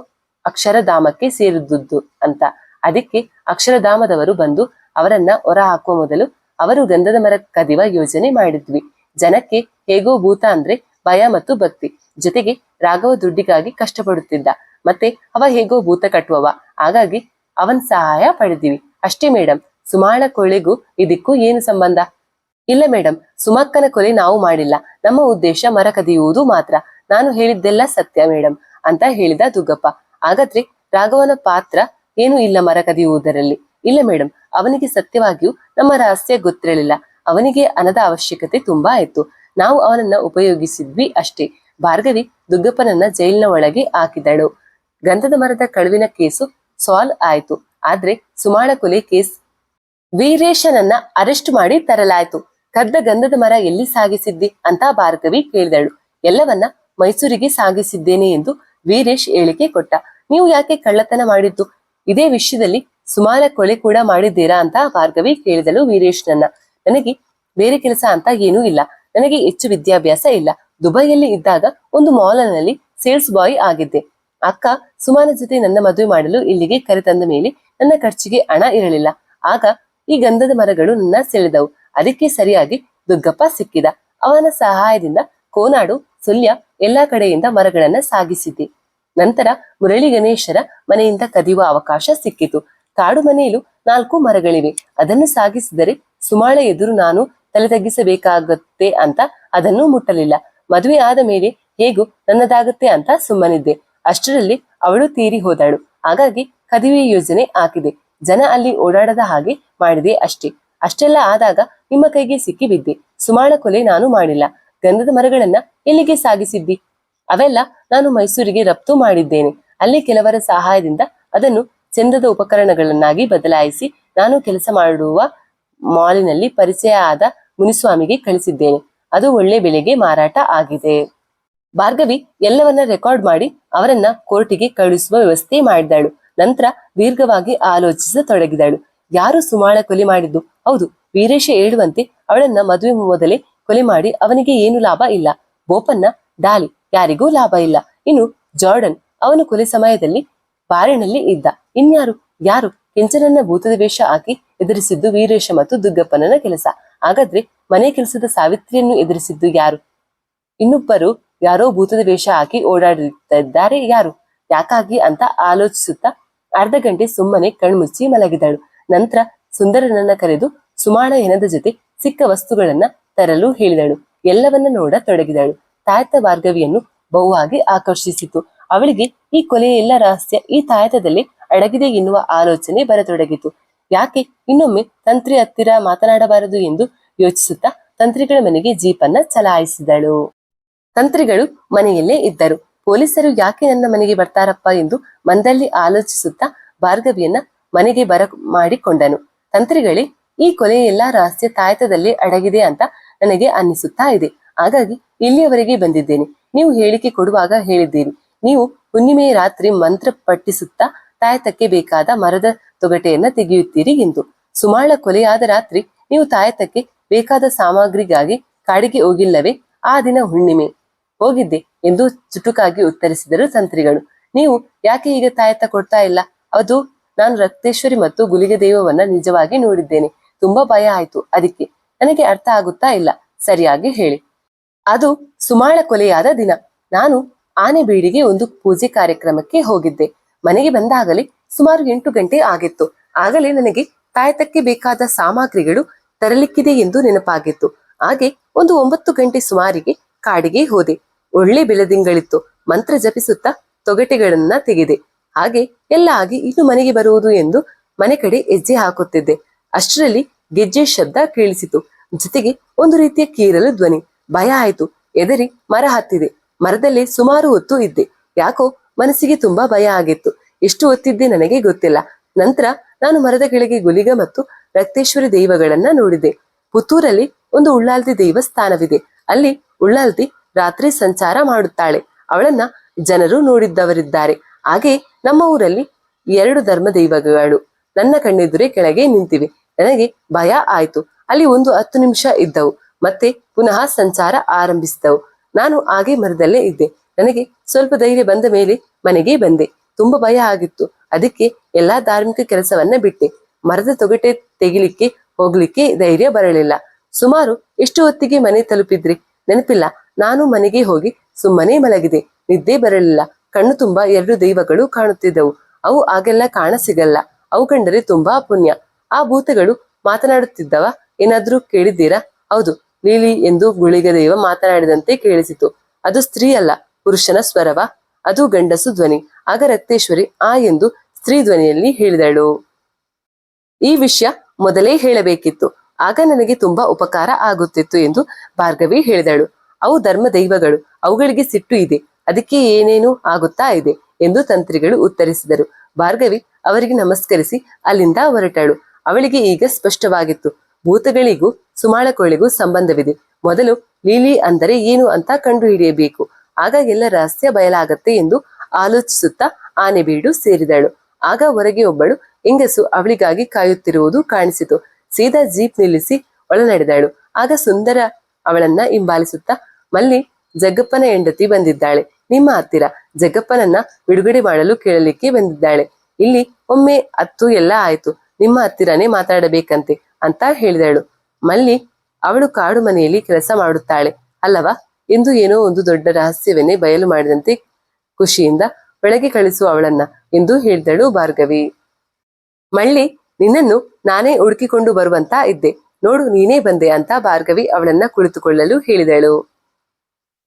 ಅಕ್ಷರಧಾಮಕ್ಕೆ ಸೇರಿದ್ದುದು ಅಂತ. ಅದಕ್ಕೆ ಅಕ್ಷರಧಾಮದವರು ಬಂದು ಅವರನ್ನ ಹೊರ ಹಾಕುವ ಮೊದಲು ಅವರು ಗಂಧದ ಮರ ಕದಿವ ಯೋಜನೆ ಮಾಡಿದ್ವಿ. ಜನಕ್ಕೆ ಹೇಗೋ ಭೂತ ಅಂದ್ರೆ ಭಯ ಮತ್ತು ಭಕ್ತಿ. ಜೊತೆಗೆ ರಾಘವ ದುಡ್ಡಿಗಾಗಿ ಕಷ್ಟಪಡುತ್ತಿದ್ದ. ಮತ್ತೆ ಅವ ಹೇಗೋ ಭೂತ ಕಟ್ಟುವವ. ಹಾಗಾಗಿ ಅವನ್ ಸಹಾಯ ಪಡೆದಿವಿ. ಅಷ್ಟೇ ಮೇಡಮ್ ಸುಮಾಳ ಕೊಳ್ಳೆಗೂ ಇದಕ್ಕೂ ಏನು ಸಂಬಂಧ? ಇಲ್ಲ ಮೇಡಮ್ ಸುಮಕ್ಕನ ಕೊಲೆ ನಾವು ಮಾಡಿಲ್ಲ. ನಮ್ಮ ಉದ್ದೇಶ ಮರ ಕದಿಯುವುದು ಮಾತ್ರ. ನಾನು ಹೇಳಿದ್ದೆಲ್ಲ ಸತ್ಯ ಮೇಡಮ್ ಅಂತ ಹೇಳಿದ ದುಗ್ಗಪ್ಪ. ಹಾಗಾದ್ರೆ ರಾಘವನ ಪಾತ್ರ ಏನು ಇಲ್ಲ ಮರ ಕದಿಯುವುದರಲ್ಲಿ. ಇಲ್ಲ ಮೇಡಮ್ ಅವನಿಗೆ ಸತ್ಯವಾಗಿಯೂ ನಮ್ಮ ರಹಸ್ಯ ಗೊತ್ತಿರಲಿಲ್ಲ. ಅವನಿಗೆ ಹಣದ ಅವಶ್ಯಕತೆ ತುಂಬಾ ಇತ್ತು. ನಾವು ಅವನನ್ನ ಉಪಯೋಗಿಸಿದ್ವಿ ಅಷ್ಟೇ. ಭಾರ್ಗವಿ ದುಗ್ಗಪ್ಪನನ್ನ ಜೈಲಿನ ಒಳಗೆ ಹಾಕಿದಳು ಗಂಧದ ಮರದ ಕಳುವಿನ ಕೇಸು ಸಾಲ್ವ್ ಆಯ್ತು. ಆದ್ರೆ ಸುಮಾಳ ಕೊಲೆ ಕೇಸ್ ವೀರೇಶನನ್ನ ಅರೆಸ್ಟ್ ಮಾಡಿ ತರಲಾಯ್ತು. ಕದ್ದ ಗಂಧದ ಮರ ಎಲ್ಲಿ ಸಾಗಿಸಿದ್ದಿ ಅಂತ ಭಾರ್ಗವಿ ಕೇಳಿದಳು. ಎಲ್ಲವನ್ನ ಮೈಸೂರಿಗೆ ಸಾಗಿಸಿದ್ದೇನೆ ಎಂದು ವೀರೇಶ್ ಹೇಳಿಕೆ ಕೊಟ್ಟ. ನೀವು ಯಾಕೆ ಕಳ್ಳತನ ಮಾಡಿದ್ದು? ಇದೇ ವಿಷಯದಲ್ಲಿ ಸುಮಾರ ಕೊಲೆ ಕೂಡ ಮಾಡಿದ್ದೀರಾ ಅಂತ ಭಾರ್ಗವಿ ಕೇಳಿದಳು ವೀರೇಶ್ನನ್ನ. ನನಗೆ ಬೇರೆ ಕೆಲಸ ಅಂತ ಏನೂ ಇಲ್ಲ. ನನಗೆ ಹೆಚ್ಚು ವಿದ್ಯಾಭ್ಯಾಸ ಇಲ್ಲ. ದುಬೈಯಲ್ಲಿ ಇದ್ದಾಗ ಒಂದು ಮಾಲ್ನಲ್ಲಿ ಸೇಲ್ಸ್ ಬಾಯ್ ಆಗಿದ್ದೆ. ಅಕ್ಕ, ಸುಮಾನ ಜೊತೆ ನನ್ನ ಮದುವೆ ಮಾಡಲು ಇಲ್ಲಿಗೆ ಕರೆತಂದ ಮೇಲೆ ನನ್ನ ಖರ್ಚಿಗೆ ಹಣ ಇರಲಿಲ್ಲ. ಆಗ ಈ ಗಂಧದ ಮರಗಳು ನನ್ನ ಸೆಳೆದವು. ಅದಕ್ಕೆ ಸರಿಯಾಗಿ ದುಗ್ಗಪ್ಪ ಸಿಕ್ಕಿದ. ಅವನ ಸಹಾಯದಿಂದ ಕೋನಾಡು ಸುಲ್ಯ ಎಲ್ಲಾ ಕಡೆಯಿಂದ ಮರಗಳನ್ನ ಸಾಗಿಸಿದ್ದೆ. ನಂತರ ಮುರಳಿ ಗಣೇಶರ ಮನೆಯಿಂದ ಕದಿಯುವ ಅವಕಾಶ ಸಿಕ್ಕಿತು. ಕಾಡು ಮನೆಯಲ್ಲೂ ನಾಲ್ಕು ಮರಗಳಿವೆ. ಅದನ್ನು ಸಾಗಿಸಿದರೆ ಸುಮಾಳೆ ಎದುರು ನಾನು ತಲೆ ತಗ್ಗಿಸಬೇಕಾಗತ್ತೆ ಅಂತ ಅದನ್ನು ಮುಟ್ಟಲಿಲ್ಲ. ಮದುವೆ ಆದ ಮೇಲೆ ಹೇಗೂ ನನ್ನದಾಗುತ್ತೆ ಅಂತ ಸುಮ್ಮನಿದ್ದೆ. ಅಷ್ಟರಲ್ಲಿ ಅವಳು ತೀರಿ ಹೋದಾಳು. ಹಾಗಾಗಿ ಕದಿವೆ ಯೋಜನೆ ಹಾಕಿದೆ. ಜನ ಅಲ್ಲಿ ಓಡಾಡದ ಹಾಗೆ ಮಾಡಿದೆ ಅಷ್ಟೇ. ಅಷ್ಟೆಲ್ಲ ಆದಾಗ ನಿಮ್ಮ ಕೈಗೆ ಸಿಕ್ಕಿ ಬಿದ್ದೆ ಸುಮಾಳ ಕೊಲೆ ನಾನು ಮಾಡಿಲ್ಲ. ಗಂಧದ ಮರಗಳನ್ನ ಎಲ್ಲಿಗೆ ಸಾಗಿಸಿದ್ದಿ? ಅವೆಲ್ಲ ನಾನು ಮೈಸೂರಿಗೆ ರಫ್ತು ಮಾಡಿದ್ದೇನೆ. ಅಲ್ಲಿ ಕೆಲವರ ಸಹಾಯದಿಂದ ಅದನ್ನು ಚಂದದ ಉಪಕರಣಗಳನ್ನಾಗಿ ಬದಲಾಯಿಸಿ ನಾನು ಕೆಲಸ ಮಾಡುವ ಮಾಲಿನಲ್ಲಿ ಪರಿಚಯ ಆದ ಮುನಿಸ್ವಾಮಿಗೆ ಕಳಿಸಿದ್ದೇನೆ. ಅದು ಒಳ್ಳೆ ಬೆಲೆಗೆ ಮಾರಾಟ ಆಗಿದೆ. ಭಾರ್ಗವಿ ಎಲ್ಲವನ್ನ ರೆಕಾರ್ಡ್ ಮಾಡಿ ಅವರನ್ನ ಕೋರ್ಟಿಗೆ ಕಳುಹಿಸುವ ವ್ಯವಸ್ಥೆ ಮಾಡಿದಳು. ನಂತರ ದೀರ್ಘವಾಗಿ ಆಲೋಚಿಸತೊಡಗಿದಳು. ಯಾರು ಸುಮಾಳ ಕೊಲೆ ಮಾಡಿದ್ದು? ಹೌದು, ವೀರೇಶ ಹೇಳುವಂತೆ ಅವಳನ್ನ ಮದುವೆ ಮೊದಲೇ ಕೊಲೆ ಮಾಡಿ ಅವನಿಗೆ ಏನು ಲಾಭ ಇಲ್ಲ. ಬೋಪನ್ನ ಡಾಲಿ, ಯಾರಿಗೂ ಲಾಭ ಇಲ್ಲ. ಇನ್ನು ಜಾರ್ಡನ್, ಅವನು ಕೊಲೆ ಸಮಯದಲ್ಲಿ ಬಾರಿನಲ್ಲಿ ಇದ್ದ. ಇನ್ಯಾರು? ಯಾರು? ಕೆಂಚನನ್ನ ಭೂತದ ವೇಷ ಹಾಕಿ ಎದುರಿಸಿದ್ದು ವೀರೇಶ ಮತ್ತು ದುಗ್ಗಪ್ಪನನ ಕೆಲಸ. ಹಾಗಾದ್ರೆ ಮನೆ ಕೆಲಸದ ಸಾವಿತ್ರಿಯನ್ನು ಎದುರಿಸಿದ್ದು ಯಾರು? ಇನ್ನೊಬ್ಬರು ಯಾರೋ ಭೂತದ ವೇಷ ಹಾಕಿ ಓಡಾಡುತ್ತಿದ್ದಾರೆ ಯಾರು? ಯಾಕಾಗಿ ಅಂತ ಆಲೋಚಿಸುತ್ತಾ ಅರ್ಧ ಗಂಟೆ ಸುಮ್ಮನೆ ಕಣ್ಮುಚ್ಚಿ ಮಲಗಿದಳು. ನಂತರ ಸುಂದರನನ್ನ ಕರೆದು ಸುಮಾಳ ಹೆಣದ ಜೊತೆ ಸಿಕ್ಕ ವಸ್ತುಗಳನ್ನ ತರಲು ಹೇಳಿದಳು. ಎಲ್ಲವನ್ನ ನೋಡ ತೊಡಗಿದಳು. ತಾಯತ ಭಾರ್ಗವಿಯನ್ನು ಬಹುವಾಗಿ ಆಕರ್ಷಿಸಿತು. ಅವಳಿಗೆ ಈ ಕೊಲೆಯ ಎಲ್ಲ ರಹಸ್ಯ ಈ ತಾಯತದಲ್ಲಿ ಅಡಗಿದೆ ಎನ್ನುವ ಆಲೋಚನೆ ಬರತೊಡಗಿತು. ಯಾಕೆ? ಇನ್ನೊಮ್ಮೆ ತಂತ್ರಿ ಹತ್ತಿರ ಮಾತನಾಡಬಾರದು ಎಂದು ಯೋಚಿಸುತ್ತಾ ತಂತ್ರಿಗಳ ಮನೆಗೆ ಜೀಪನ್ನ ಚಲಾಯಿಸಿದಳು. ತಂತ್ರಿಗಳು ಮನೆಯಲ್ಲೇ ಇದ್ದರು. ಪೊಲೀಸರು ಯಾಕೆ ನನ್ನ ಮನೆಗೆ ಬರ್ತಾರಪ್ಪ ಎಂದು ಮಂದಲ್ಲಿ ಆಲೋಚಿಸುತ್ತಾ ಭಾರ್ಗವಿಯನ್ನ ಮನೆಗೆ ಬರ ಮಾಡಿಕೊಂಡನು. ತಂತ್ರಿಗಳೇ, ಈ ಕೊಲೆ ಎಲ್ಲಾ ರಹಸ್ಯ ತಾಯತದಲ್ಲಿ ಅಡಗಿದೆ ಅಂತ ನನಗೆ ಅನ್ನಿಸುತ್ತಾ ಇದೆ. ಹಾಗಾಗಿ ಇಲ್ಲಿಯವರೆಗೆ ಬಂದಿದ್ದೇನೆ. ನೀವು ಹೇಳಿಕೆ ಕೊಡುವಾಗ ಹೇಳಿದ್ದೀರಿ. ನೀವು ಹುಣ್ಣಿಮೆಯ ರಾತ್ರಿ ಮಂತ್ರ ಪಟ್ಟಿಸುತ್ತಾ ತಾಯತಕ್ಕೆ ಬೇಕಾದ ಮರದ ತೊಗಟೆಯನ್ನ ತೆಗೆಯುತ್ತೀರಿ ಎಂದು. ಸುಮಾಳ ಕೊಲೆಯಾದ ರಾತ್ರಿ ನೀವು ತಾಯತಕ್ಕೆ ಬೇಕಾದ ಸಾಮಗ್ರಿಗಾಗಿ ಕಾಡಿಗೆ ಹೋಗಿಲ್ಲವೇ? ಆ ದಿನ ಹುಣ್ಣಿಮೆ. ಹೋಗಿದ್ದೆ ಎಂದು ಚುಟುಕಾಗಿ ಉತ್ತರಿಸಿದರು ತಂತ್ರಿಗಳು. ನೀವು ಯಾಕೆ ಈಗ ತಾಯತ ಕೊಡ್ತಾ ಇಲ್ಲ? ಅದು ನಾನು ರಕ್ತೇಶ್ವರಿ ಮತ್ತು ಗುಲಿಗೆ ದೈವವನ್ನ ನಿಜವಾಗಿ ನೋಡಿದ್ದೇನೆ. ತುಂಬಾ ಭಯ ಆಯ್ತು ಅದಕ್ಕೆ. ನನಗೆ ಅರ್ಥ ಆಗುತ್ತಾ ಇಲ್ಲ. ಸರಿಯಾಗಿ ಹೇಳಿ. ಅದು ಸುಮಾಳ ಕೊಲೆಯಾದ ದಿನ. ನಾನು ಆನೆ ಬೀಡಿಗೆ ಒಂದು ಪೂಜೆ ಕಾರ್ಯಕ್ರಮಕ್ಕೆ ಹೋಗಿದ್ದೆ. ಮನೆಗೆ ಬಂದಾಗಲೇ ಸುಮಾರು ಎಂಟು ಗಂಟೆ ಆಗಿತ್ತು. ಆಗಲೇ ನನಗೆ ತಾಯತಕ್ಕೆ ಬೇಕಾದ ಸಾಮಗ್ರಿಗಳು ತರಲಿಕ್ಕಿದೆ ಎಂದು ನೆನಪಾಗಿತ್ತು. ಹಾಗೆ ಒಂದು ಒಂಬತ್ತು ಗಂಟೆ ಸುಮಾರಿಗೆ ಕಾಡಿಗೆ ಹೋದೆ. ಒಳ್ಳೆ ಬೆಳದಿಂಗಳಿತ್ತು. ಮಂತ್ರ ಜಪಿಸುತ್ತಾ ತೊಗಟೆಗಳನ್ನ ತೆಗೆದೆ. ಹಾಗೆ ಎಲ್ಲ ಆಗಿ ಇನ್ನು ಮನೆಗೆ ಬರುವುದು ಎಂದು ಮನೆ ಕಡೆ ಹೆಜ್ಜೆ ಹಾಕುತ್ತಿದ್ದೆ. ಅಷ್ಟರಲ್ಲಿ ಗೆಜ್ಜೆ ಶಬ್ದ ಕೇಳಿಸಿತು. ಜೊತೆಗೆ ಒಂದು ರೀತಿಯ ಕೀರಲು ಧ್ವನಿ. ಭಯ ಆಯಿತು. ಎದರಿ ಮರ ಹತ್ತಿದೆ. ಮರದಲ್ಲಿ ಸುಮಾರು ಹೊತ್ತು ಇದ್ದೆ. ಯಾಕೋ ಮನಸ್ಸಿಗೆ ತುಂಬಾ ಭಯ ಆಗಿತ್ತು. ಎಷ್ಟು ಹೊತ್ತಿದ್ದೆ ನನಗೆ ಗೊತ್ತಿಲ್ಲ. ನಂತರ ನಾನು ಮರದ ಕೆಳಗೆ ಗುಲಿಗ ಮತ್ತು ರಕ್ತೇಶ್ವರಿ ದೈವಗಳನ್ನ ನೋಡಿದೆ. ಪುತ್ತೂರಲ್ಲಿ ಒಂದು ಉಳ್ಳಾಲ್ತಿ ದೇವಸ್ಥಾನವಿದೆ. ಅಲ್ಲಿ ಉಳ್ಳಾಲ್ತಿ ರಾತ್ರಿ ಸಂಚಾರ ಮಾಡುತ್ತಾಳೆ. ಅವಳನ್ನ ಜನರು ನೋಡಿದ್ದವರಿದ್ದಾರೆ. ಹಾಗೆ ನಮ್ಮ ಊರಲ್ಲಿ ಎರಡು ಧರ್ಮ ದೈವಗಳು ನನ್ನ ಕಣ್ಣೆದುರೇ ಕೆಳಗೆ ನಿಂತಿವೆ. ನನಗೆ ಭಯ ಆಯ್ತು. ಅಲ್ಲಿ ಒಂದು ಹತ್ತು ನಿಮಿಷ ಇದ್ದವು. ಮತ್ತೆ ಪುನಃ ಸಂಚಾರ ಆರಂಭಿಸಿದವು. ನಾನು ಹಾಗೆ ಮರದಲ್ಲೇ ಇದ್ದೆ. ನನಗೆ ಸ್ವಲ್ಪ ಧೈರ್ಯ ಬಂದ ಮೇಲೆ ಮನೆಗೆ ಬಂದೆ. ತುಂಬಾ ಭಯ ಆಗಿತ್ತು. ಅದಕ್ಕೆ ಎಲ್ಲಾ ಧಾರ್ಮಿಕ ಕೆಲಸವನ್ನ ಬಿಟ್ಟೆ. ಮರದ ತೊಗಟೆ ತೆಗಿಲಿಕ್ಕೆ ಹೋಗ್ಲಿಕ್ಕೆ ಧೈರ್ಯ ಬರಲಿಲ್ಲ. ಸುಮಾರು ಎಷ್ಟು ಹೊತ್ತಿಗೆ ಮನೆ ತಲುಪಿದ್ರಿ? ನೆನಪಿಲ್ಲ. ನಾನು ಮನೆಗೆ ಹೋಗಿ ಸುಮ್ಮನೆ ಮಲಗಿದೆ. ನಿದ್ದೆ ಬರಲಿಲ್ಲ. ಕಣ್ಣು ತುಂಬಾ ಎರಡು ದೈವಗಳು ಕಾಣುತ್ತಿದ್ದವು. ಅವು ಆಗೆಲ್ಲ ಕಾಣ ಸಿಗಲ್ಲ. ಅವು ಕಂಡರೆ ತುಂಬಾ ಪುಣ್ಯ. ಆ ಭೂತಗಳು ಮಾತನಾಡುತ್ತಿದ್ದವ? ಏನಾದ್ರೂ ಕೇಳಿದ್ದೀರಾ? ಹೌದು. ಲೀಲಿ ಎಂದು ಗುಳಿಗ ದೈವ ಮಾತನಾಡಿದಂತೆ ಕೇಳಿಸಿತು. ಅದು ಸ್ತ್ರೀ ಅಲ್ಲ ಪುರುಷನ ಸ್ವರವ? ಅದು ಗಂಡಸು ಧ್ವನಿ. ಆಗ ರಕ್ತೇಶ್ವರಿ ಆ ಎಂದು ಸ್ತ್ರೀ ಧ್ವನಿಯಲ್ಲಿ ಹೇಳಿದಳು. ಈ ವಿಷಯ ಮೊದಲೇ ಹೇಳಬೇಕಿತ್ತು. ಆಗ ನನಗೆ ತುಂಬಾ ಉಪಕಾರ ಆಗುತ್ತಿತ್ತು ಎಂದು ಭಾರ್ಗವಿ ಹೇಳಿದಳು. ಅವು ಧರ್ಮ ದೈವಗಳು, ಅವುಗಳಿಗೆ ಸಿಟ್ಟು ಇದೆ, ಅದಕ್ಕೆ ಏನೇನು ಆಗುತ್ತಾ ಇದೆ ಎಂದು ತಂತ್ರಿಗಳು ಉತ್ತರಿಸಿದರು. ಭಾರ್ಗವಿ ಅವರಿಗೆ ನಮಸ್ಕರಿಸಿ ಅಲ್ಲಿಂದ ಹೊರಟಳು. ಅವಳಿಗೆ ಈಗ ಸ್ಪಷ್ಟವಾಗಿತ್ತು. ಭೂತಗಳಿಗೂ ಸುಮಾಳಕೊಳ್ಳಿಗೂ ಸಂಬಂಧವಿದೆ. ಮೊದಲು ಲೀಲಿ ಅಂದರೆ ಏನು ಅಂತ ಕಂಡುಹಿಡಿಯಬೇಕು. ಆಗ ಎಲ್ಲ ರಹಸ್ಯ ಬಯಲಾಗತ್ತೆ ಎಂದು ಆಲೋಚಿಸುತ್ತಾ ಆನೆಬೀಡು ಸೇರಿದಳು. ಆಗ ಹೊರಗೆ ಒಬ್ಬಳು ಹೆಂಗಸು ಅವಳಿಗಾಗಿ ಕಾಯುತ್ತಿರುವುದು ಕಾಣಿಸಿತು. ಸೀದಾ ಜೀಪ್ ನಿಲ್ಲಿಸಿ ಒಳನಡೆದಳು. ಆಗ ಸುಂದರ ಅವಳನ್ನ ಹಿಂಬಾಲಿಸುತ್ತಾ, ಮಲ್ಲಿ, ಜಗ್ಗಪ್ಪನ ಹೆಂಡತಿ ಬಂದಿದ್ದಾಳೆ. ನಿಮ್ಮ ಹತ್ತಿರ. ಜಗ್ಗಪ್ಪನನ್ನ ಬಿಡುಗಡೆ ಮಾಡಲು ಕೇಳಲಿಕ್ಕೆ ಬಂದಿದ್ದಾಳೆ. ಇಲ್ಲಿ ಒಮ್ಮೆ ಹತ್ತು ಎಲ್ಲ ಆಯ್ತು. ನಿಮ್ಮ ಹತ್ತಿರನೇ ಮಾತಾಡಬೇಕಂತೆ ಅಂತ ಹೇಳಿದಳು. ಮಲ್ಲಿ ಅವಳು ಕಾಡು ಮನೆಯಲ್ಲಿ ಕೆಲಸ ಮಾಡುತ್ತಾಳೆ. ಅಲ್ಲವಾ? ಎಂದು ಏನೋ ಒಂದು ದೊಡ್ಡ ರಹಸ್ಯವನ್ನೇ ಬಯಲು ಮಾಡಿದಂತೆ ಖುಷಿಯಿಂದ ಒಳಗೆ ಕಳಿಸುವ ಅವಳನ್ನ ಎಂದು ಹೇಳಿದಳು ಭಾರ್ಗವಿ. ಮಳ್ಳಿ, ನಿನ್ನನ್ನು ನಾನೇ ಹುಡುಕಿಕೊಂಡು ಬರುವಂತ ಇದ್ದೆ. ನೋಡು, ನೀನೇ ಬಂದೆ ಅಂತ ಭಾರ್ಗವಿ ಅವಳನ್ನ ಕುಳಿತುಕೊಳ್ಳಲು ಹೇಳಿದಳು.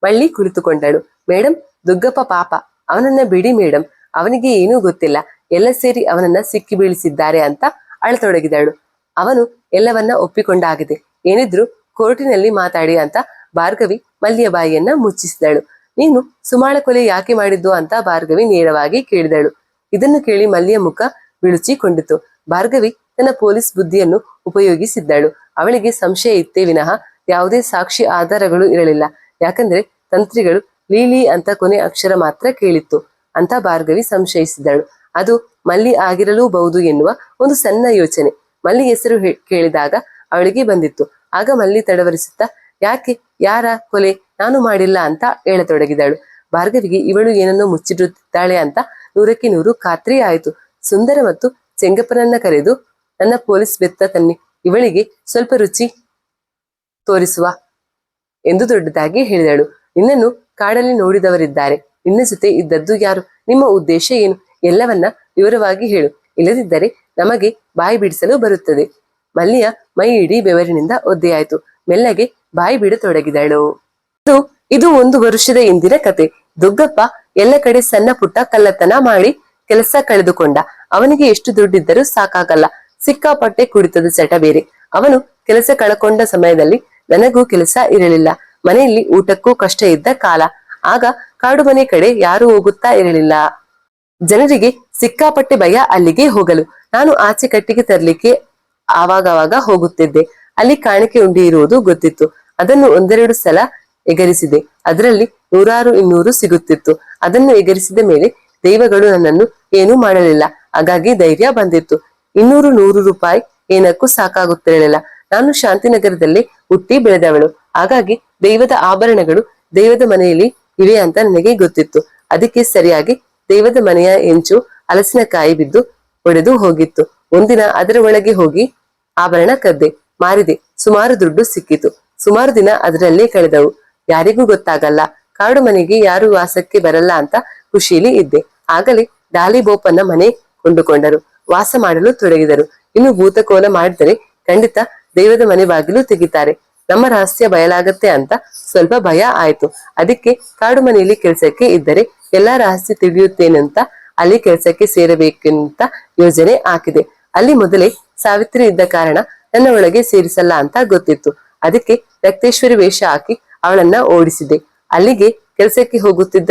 ಮಳ್ಳಿ ಕುಳಿತುಕೊಂಡಳು. ಮೇಡಮ್ ದುಗ್ಗಪ್ಪ ಪಾಪ. ಅವನನ್ನ ಬಿಡಿ ಮೇಡಮ್ ಅವನಿಗೆ ಏನೂ ಗೊತ್ತಿಲ್ಲ. ಎಲ್ಲ ಸೇರಿ ಅವನನ್ನ ಸಿಕ್ಕಿ ಬೀಳಿಸಿದ್ದಾರೆ ಅಂತ ಅಳತೊಡಗಿದಳು. ಅವನು ಎಲ್ಲವನ್ನ ಒಪ್ಪಿಕೊಂಡಾಗಿದೆ. ಏನಿದ್ರು ಕೋರ್ಟಿನಲ್ಲಿ ಮಾತಾಡಿ ಅಂತ ಭಾರ್ಗವಿ ಮಲ್ಲಿಯ ಬಾಯಿಯನ್ನ ಮುಚ್ಚಿಸಿದಳು. ನೀನು ಸುಮಾಳ ಕೊಲೆ ಯಾಕೆ ಮಾಡಿದ್ದು ಅಂತ ಭಾರ್ಗವಿ ನೇರವಾಗಿ ಕೇಳಿದಳು. ಇದನ್ನು ಕೇಳಿ ಮಲ್ಲಿಯ ಮುಖ ಬಿಳುಚಿಕೊಂಡಿತು. ಭಾರ್ಗವಿ ತನ್ನ ಪೊಲೀಸ್ ಬುದ್ಧಿಯನ್ನು ಉಪಯೋಗಿಸಿದ್ದಳು. ಅವಳಿಗೆ ಸಂಶಯ ಇತ್ತೇ ವಿನಃ ಯಾವುದೇ ಸಾಕ್ಷಿ ಆಧಾರಗಳು ಇರಲಿಲ್ಲ. ಯಾಕಂದ್ರೆ ತಂತ್ರಿಗಳು ಲೀಲಿ ಅಂತ ಕೊನೆ ಅಕ್ಷರ ಮಾತ್ರ ಕೇಳಿತ್ತು ಅಂತ ಭಾರ್ಗವಿ ಸಂಶಯಿಸಿದಳು ಅದು ಮಲ್ಲಿ ಆಗಿರಲೂಬಹುದು ಎನ್ನುವ ಒಂದು ಸಣ್ಣ ಯೋಚನೆ. ಮಲ್ಲಿ ಹೆಸರು ಕೇಳಿದಾಗ ಅವಳಿಗೆ ಬಂದಿತ್ತು. ಆಗ ಮಲ್ಲಿ ತಡವರಿಸುತ್ತಾ, ಯಾಕೆ? ಯಾರ ಕೊಲೆ? ನಾನು ಮಾಡಿಲ್ಲ ಅಂತ ಹೇಳತೊಡಗಿದಳು. ಭಾರ್ಗವಿಗೆ ಇವಳು ಏನನ್ನೋ ಮುಚ್ಚಿಡುತ್ತಿದ್ದಾಳೆ ಅಂತ ನೂರಕ್ಕೆ ನೂರು ಖಾತ್ರಿ ಆಯಿತು. ಸುಂದರ ಮತ್ತು ಚೆಂಗಪ್ಪನನ್ನ ಕರೆದು, ನನ್ನ ಪೊಲೀಸ್ ಬೆತ್ತ ತನ್ನಿ, ಇವಳಿಗೆ ಸ್ವಲ್ಪ ರುಚಿ ತೋರಿಸುವ ಎಂದು ದೊಡ್ಡದಾಗಿ ಹೇಳಿದಳು. ನಿನ್ನನ್ನು ಕಾಡಲ್ಲಿ ನೋಡಿದವರಿದ್ದಾರೆ. ನಿನ್ನ ಜೊತೆ ಇದ್ದದ್ದು ಯಾರು? ನಿಮ್ಮ ಉದ್ದೇಶ ಏನು? ಎಲ್ಲವನ್ನ ವಿವರವಾಗಿ ಹೇಳು. ಇಲ್ಲದಿದ್ದರೆ ನಮಗೆ ಬಾಯಿ ಬಿಡಿಸಲು ಬರುತ್ತದೆ. ಮಲ್ಲಿಯ ಮೈ ಇಡೀ ಬೆವರಿನಿಂದ ಒದ್ದೆಯಾಯಿತು. ಮೆಲ್ಲಗೆ ಬಾಯಿ ಬಿಡತೊಡಗಿದಳು. ಇದು ಒಂದು ವರ್ಷದ ಹಿಂದಿನ ಕತೆ. ದುಗ್ಗಪ್ಪ ಎಲ್ಲ ಕಡೆ ಸಣ್ಣ ಪುಟ್ಟ ಕಳ್ಳತನ ಮಾಡಿ ಕೆಲಸ ಕಳೆದುಕೊಂಡ. ಅವನಿಗೆ ಎಷ್ಟು ದುಡ್ಡಿದ್ದರೂ ಸಾಕಾಗಲ್ಲ. ಸಿಕ್ಕಾಪಟ್ಟೆ ಕುಡಿತದ ಚಟ ಬೇರೆ. ಅವನು ಕೆಲಸ ಕಳಕೊಂಡ ಸಮಯದಲ್ಲಿ ನನಗೂ ಕೆಲಸ ಇರಲಿಲ್ಲ. ಮನೆಯಲ್ಲಿ ಊಟಕ್ಕೂ ಕಷ್ಟ ಇದ್ದ ಕಾಲ. ಆಗ ಕಾಡು ಮನೆ ಕಡೆ ಯಾರು ಹೋಗುತ್ತಾ ಇರಲಿಲ್ಲ. ಜನರಿಗೆ ಸಿಕ್ಕಾಪಟ್ಟೆ ಭಯ ಅಲ್ಲಿಗೆ ಹೋಗಲು. ನಾನು ಆಚೆ ಕಟ್ಟಿಗೆ ತರಲಿಕ್ಕೆ ಆವಾಗವಾಗ ಹೋಗುತ್ತಿದ್ದೆ. ಅಲ್ಲಿ ಕಾಣಿಕೆ ಉಂಡಿ ಇರುವುದು ಗೊತ್ತಿತ್ತು. ಅದನ್ನು ಒಂದೆರಡು ಸಲ ಎಗರಿಸಿದೆ. ಅದರಲ್ಲಿ ನೂರಾರು ಇನ್ನೂರು ಸಿಗುತ್ತಿತ್ತು. ಅದನ್ನು ಎಗರಿಸಿದ ಮೇಲೆ ದೈವಗಳು ನನ್ನನ್ನು ಏನೂ ಮಾಡಲಿಲ್ಲ. ಹಾಗಾಗಿ ಧೈರ್ಯ ಬಂದಿತ್ತು. ಇನ್ನೂರು ನೂರು ರೂಪಾಯಿ ಏನಕ್ಕೂ ಸಾಕಾಗುತ್ತಿರಲಿಲ್ಲ ನಾನು ಶಾಂತಿನಗರದಲ್ಲಿ ಹುಟ್ಟಿ ಬೆಳೆದವಳು. ಹಾಗಾಗಿ ದೈವದ ಆಭರಣಗಳು ದೈವದ ಮನೆಯಲ್ಲಿ ಇವೆ ಅಂತ ನನಗೆ ಗೊತ್ತಿತ್ತು. ಅದಕ್ಕೆ ಸರಿಯಾಗಿ ದೈವದ ಮನೆಯ ಹೆಂಚು ಹಲಸಿನಕಾಯಿ ಬಿದ್ದು ಒಡೆದು ಹೋಗಿತ್ತು. ಒಂದಿನ ಅದರ ಒಳಗೆ ಹೋಗಿ ಆಭರಣ ಕದ್ದೆ. ಮಾರಿದೆ. ಸುಮಾರು ದುಡ್ಡು ಸಿಕ್ಕಿತು. ಸುಮಾರು ದಿನ ಅದರಲ್ಲೇ ಕಳೆದವು. ಯಾರಿಗೂ ಗೊತ್ತಾಗಲ್ಲ. ಕಾಡು ಮನೆಗೆ ಯಾರು ವಾಸಕ್ಕೆ ಬರಲ್ಲ ಅಂತ ಖುಷಿಲಿ ಇದ್ದೆ. ಆಗಲೇ ಡಾಲಿಬೋಪನ್ನ ಮನೆ ಕೊಂಡುಕೊಂಡರು. ವಾಸ ಮಾಡಲು ತೊಡಗಿದರು. ಇನ್ನು ಭೂತಕೋಲ ಮಾಡಿದರೆ ಖಂಡಿತ ದೈವದ ಮನೆ ಬಾಗಿಲು ತೆಗಿತಾರೆ. ನಮ್ಮ ರಹಸ್ಯ ಬಯಲಾಗತ್ತೆ ಅಂತ ಸ್ವಲ್ಪ ಭಯ ಆಯ್ತು. ಅದಕ್ಕೆ ಕಾಡು ಮನೆಯಲ್ಲಿ ಕೆಲಸಕ್ಕೆ ಇದ್ದರೆ ಎಲ್ಲಾ ರಹಸ್ಯ ತಿಳಿಯುತ್ತೇನಂತ ಅಲ್ಲಿ ಕೆಲಸಕ್ಕೆ ಸೇರಬೇಕೆಂತ ಯೋಜನೆ ಹಾಕಿದೆ. ಅಲ್ಲಿ ಮೊದಲೇ ಸಾವಿತ್ರಿ ಇದ್ದ ಕಾರಣ ನನ್ನ ಒಳಗೆ ಸೇರಿಸಲ್ಲ ಅಂತ ಗೊತ್ತಿತ್ತು. ಅದಕ್ಕೆ ರಕ್ತೇಶ್ವರಿ ವೇಷ ಹಾಕಿ ಅವಳನ್ನ ಓಡಿಸಿದೆ. ಅಲ್ಲಿಗೆ ಕೆಲಸಕ್ಕೆ ಹೋಗುತ್ತಿದ್ದ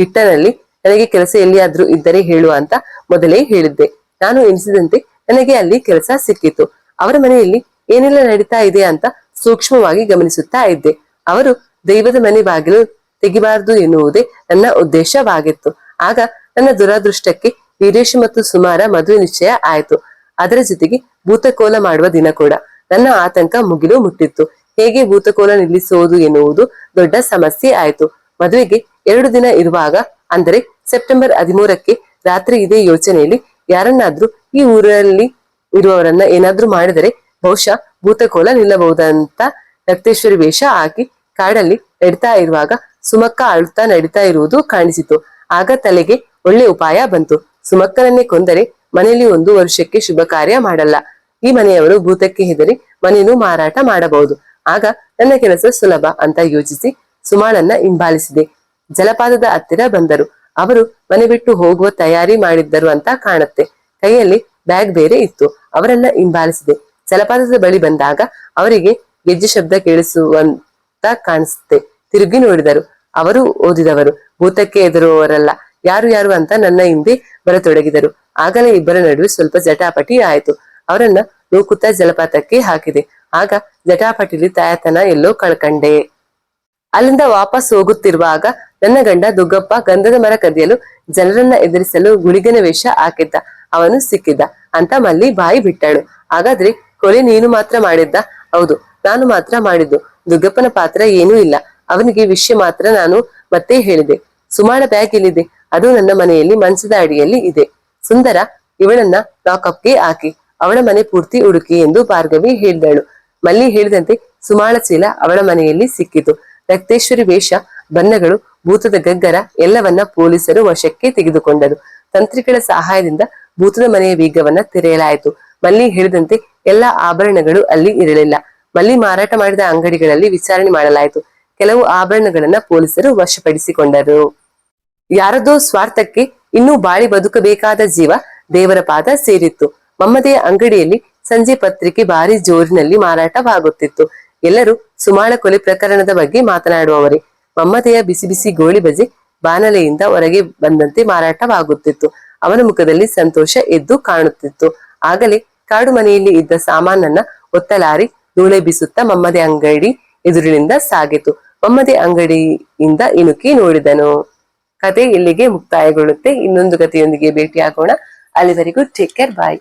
ಹಿಟ್ಟನಲ್ಲಿ, ನನಗೆ ಕೆಲಸ ಎಲ್ಲಿಯಾದ್ರೂ ಇದ್ದರೆ ಹೇಳು ಅಂತ ಮೊದಲೇ ಹೇಳಿದ್ದೆ. ನಾನು ಎನಿಸಿದಂತೆ ನನಗೆ ಅಲ್ಲಿ ಕೆಲಸ ಸಿಕ್ಕಿತು. ಅವರ ಮನೆಯಲ್ಲಿ ಏನೆಲ್ಲ ನಡೀತಾ ಇದೆ ಅಂತ ಸೂಕ್ಷ್ಮವಾಗಿ ಗಮನಿಸುತ್ತಾ ಇದ್ದೆ. ಅವರು, ದೈವದ ಮನೆ ಬಾಗಿಲು ತೆಗಿಬಾರದು ಎನ್ನುವುದೇ ನನ್ನ ಉದ್ದೇಶವಾಗಿತ್ತು. ಆಗ ನನ್ನ ದುರಾದೃಷ್ಟಕ್ಕೆ ವೀರೇಶ್ ಮತ್ತು ಸುಮಾರ ಮದುವೆ ನಿಶ್ಚಯ ಆಯಿತು. ಅದರ ಜೊತೆಗೆ ಭೂತಕೋಲ ಮಾಡುವ ದಿನ ಕೂಡ. ನನ್ನ ಆತಂಕ ಮುಗಿಲು ಮುಟ್ಟಿತ್ತು. ಹೇಗೆ ಭೂತಕೋಲ ನಿಲ್ಲಿಸುವುದು ಎನ್ನುವುದು ದೊಡ್ಡ ಸಮಸ್ಯೆ ಆಯಿತು. ಮದುವೆಗೆ ಎರಡು ದಿನ ಇರುವಾಗ, ಅಂದರೆ ಸೆಪ್ಟೆಂಬರ್ ಹದಿಮೂರಕ್ಕೆ ರಾತ್ರಿ ಇದೇ ಯೋಚನೆಯಲ್ಲಿ ಯಾರನ್ನಾದ್ರೂ ಈ ಊರಲ್ಲಿ ಇರುವವರನ್ನ ಏನಾದ್ರೂ ಮಾಡಿದರೆ ಬಹುಶಃ ಭೂತಕೋಲ ನಿಲ್ಲಬಹುದಂತ ರಕ್ತೇಶ್ವರಿ ವೇಷ ಹಾಕಿ ಕಾಡಲ್ಲಿ ನಡೀತಾ ಇರುವಾಗ ಸುಮಕ್ಕ ಅಳುತ್ತಾ ನಡೀತಾ ಇರುವುದು ಕಾಣಿಸಿತು. ಆಗ ತಲೆಗೆ ಒಳ್ಳೆ ಉಪಾಯ ಬಂತು. ಸುಮಕ್ಕನನ್ನೇ ಕೊಂದರೆ ಮನೆಯಲ್ಲಿ ಒಂದು ವರ್ಷಕ್ಕೆ ಶುಭ ಕಾರ್ಯ ಮಾಡಲ್ಲ. ಈ ಮನೆಯವರು ಭೂತಕ್ಕೆ ಹೆದರಿ ಮನೆಯನ್ನು ಮಾರಾಟ ಮಾಡಬಹುದು. ಆಗ ನನ್ನ ಕೆಲಸ ಸುಲಭ ಅಂತ ಯೋಚಿಸಿ ಸುಮಾಳನ್ನ ಹಿಂಬಾಲಿಸಿದೆ. ಜಲಪಾತದ ಹತ್ತಿರ ಬಂದರು. ಅವರು ಮನೆ ಬಿಟ್ಟು ಹೋಗುವ ತಯಾರಿ ಮಾಡಿದ್ದರು ಅಂತ ಕಾಣುತ್ತೆ. ಕೈಯಲ್ಲಿ ಬ್ಯಾಗ್ ಬೇರೆ ಇತ್ತು. ಅವರನ್ನ ಹಿಂಬಾಲಿಸಿದೆ. ಜಲಪಾತದ ಬಳಿ ಬಂದಾಗ ಅವರಿಗೆ ಗೆಜ್ಜೆ ಶಬ್ದ ಕೇಳಿಸುವಂತ ಕಾಣಿಸುತ್ತೆ. ತಿರುಗಿ ನೋಡಿದರು. ಅವರು ಓದಿದವರು. ಭೂತಕ್ಕೆ ಎದುರುವವರಲ್ಲ ಯಾರು ಯಾರು ಅಂತ ನನ್ನ ಹಿಂದೆ ಬರತೊಡಗಿದರು. ಆಗಲೇ ಇಬ್ಬರ ನಡುವೆ ಸ್ವಲ್ಪ ಜಟಾಪಟಿ ಆಯಿತು. ಅವರನ್ನ ನೂಕುತ್ತಾ ಜಲಪಾತಕ್ಕೆ ಹಾಕಿದೆ. ಆಗ ಜಟಾಪಟಿಲಿ ತಾಯತನ ಎಲ್ಲೋ ಕಳ್ಕಂಡೆ. ಅಲ್ಲಿಂದ ವಾಪಸ್ ಹೋಗುತ್ತಿರುವಾಗ ನನ್ನ ಗಂಡ ದುಗ್ಗಪ್ಪ ಗಂಧದ ಮರ ಕದಿಯಲು ಜನರನ್ನ ಎದುರಿಸಲು ಗುಳಿಗನ ವೇಷ ಹಾಕಿದ್ದ. ಅವನು ಸಿಕ್ಕಿದ್ದ. ಅಂತ ಮಲ್ಲಿ ಬಾಯಿ ಬಿಟ್ಟಳು. ಹಾಗಾದ್ರೆ ಕೊಲೆ ನೀನು ಮಾತ್ರ ಮಾಡಿದ್ದ? ಹೌದು, ನಾನು ಮಾತ್ರ ಮಾಡಿದ್ದು. ದುಗ್ಗಪ್ಪನ ಪಾತ್ರ ಏನೂ ಇಲ್ಲ. ಅವನಿಗೆ ವಿಷಯ ಮಾತ್ರ ನಾನು ಮತ್ತೆ ಹೇಳಿದೆ. ಸುಮಾಳ ಬ್ಯಾಗ್ ಇಲ್ಲಿದೆ ಅದು ನನ್ನ ಮನೆಯಲ್ಲಿ ಮಂಚದ ಅಡಿಯಲ್ಲಿ ಇದೆ. ಸುಂದರ, ಇವಳನ್ನ ಲಾಕಪ್ಗೆ ಹಾಕಿ. ಅವಳ ಮನೆ ಪೂರ್ತಿ ಹುಡುಕಿ ಎಂದು ಭಾರ್ಗವಿ ಹೇಳಿದಳು. ಮಲ್ಲಿ ಹೇಳಿದಂತೆ ಸುಮಾಳ ಚೀಲ ಅವಳ ಮನೆಯಲ್ಲಿ ಸಿಕ್ಕಿತು. ರಕ್ತೇಶ್ವರಿ ವೇಷ, ಬಣ್ಣಗಳು, ಭೂತದ ಗಗ್ಗರ ಎಲ್ಲವನ್ನ ಪೊಲೀಸರು ವಶಕ್ಕೆ ತೆಗೆದುಕೊಂಡರು. ತಂತ್ರಿಗಳ ಸಹಾಯದಿಂದ ಭೂತದ ಮನೆಯ ಬೀಗವನ್ನ ತೆರೆಯಲಾಯಿತು. ಮಲ್ಲಿ ಹೇಳಿದಂತೆ ಎಲ್ಲ ಆಭರಣಗಳು ಅಲ್ಲಿ ಇರಲಿಲ್ಲ. ಮಲ್ಲಿ ಮಾರಾಟ ಮಾಡಿದ ಅಂಗಡಿಗಳಲ್ಲಿ ವಿಚಾರಣೆ ಮಾಡಲಾಯಿತು. ಕೆಲವು ಆಭರಣಗಳನ್ನ ಪೊಲೀಸರು ವಶಪಡಿಸಿಕೊಂಡರು. ಯಾರದೋ ಸ್ವಾರ್ಥಕ್ಕೆ ಇನ್ನೂ ಬಾಳಿ ಬದುಕಬೇಕಾದ ಜೀವ ದೇವರ ಪಾದ ಸೇರಿತ್ತು. ಮಮ್ಮದೆಯ ಅಂಗಡಿಯಲ್ಲಿ ಸಂಜೆ ಪತ್ರಿಕೆ ಭಾರಿ ಜೋರಿನಲ್ಲಿ ಮಾರಾಟವಾಗುತ್ತಿತ್ತು. ಎಲ್ಲರೂ ಸುಮಾಳ ಕೊಲೆ ಪ್ರಕರಣದ ಬಗ್ಗೆ ಮಾತನಾಡುವವರೇ. ಮಮ್ಮತೆಯ ಬಿಸಿ ಬಿಸಿ ಗೋಳಿ ಬಜೆ ಬಾನಲೆಯಿಂದ ಹೊರಗೆ ಬಂದಂತೆ ಮಾರಾಟವಾಗುತ್ತಿತ್ತು. ಅವನ ಮುಖದಲ್ಲಿ ಸಂತೋಷ ಎದ್ದು ಕಾಣುತ್ತಿತ್ತು. ಆಗಲೇ ಕಾಡು ಮನೆಯಲ್ಲಿ ಇದ್ದ ಸಾಮಾನನ್ನ ಒತ್ತಲಾರಿ ಧೂಳೆ ಬೀಸುತ್ತಾ ಮಮ್ಮದೆ ಅಂಗಡಿ ಎದುರಿನಿಂದ ಸಾಗಿತು. ಮಮ್ಮದೆ ಅಂಗಡಿಯಿಂದ ಇಣುಕಿ ನೋಡಿದನು. ಕತೆ ಇಲ್ಲಿಗೆ ಮುಕ್ತಾಯಗೊಳ್ಳುತ್ತೆ. ಇನ್ನೊಂದು ಕಥೆಯೊಂದಿಗೆ ಭೇಟಿಯಾಗೋಣ. ಅಲ್ಲಿವರೆಗೂ ಟೇಕ್ ಕೇರ್ ಬಾಯ್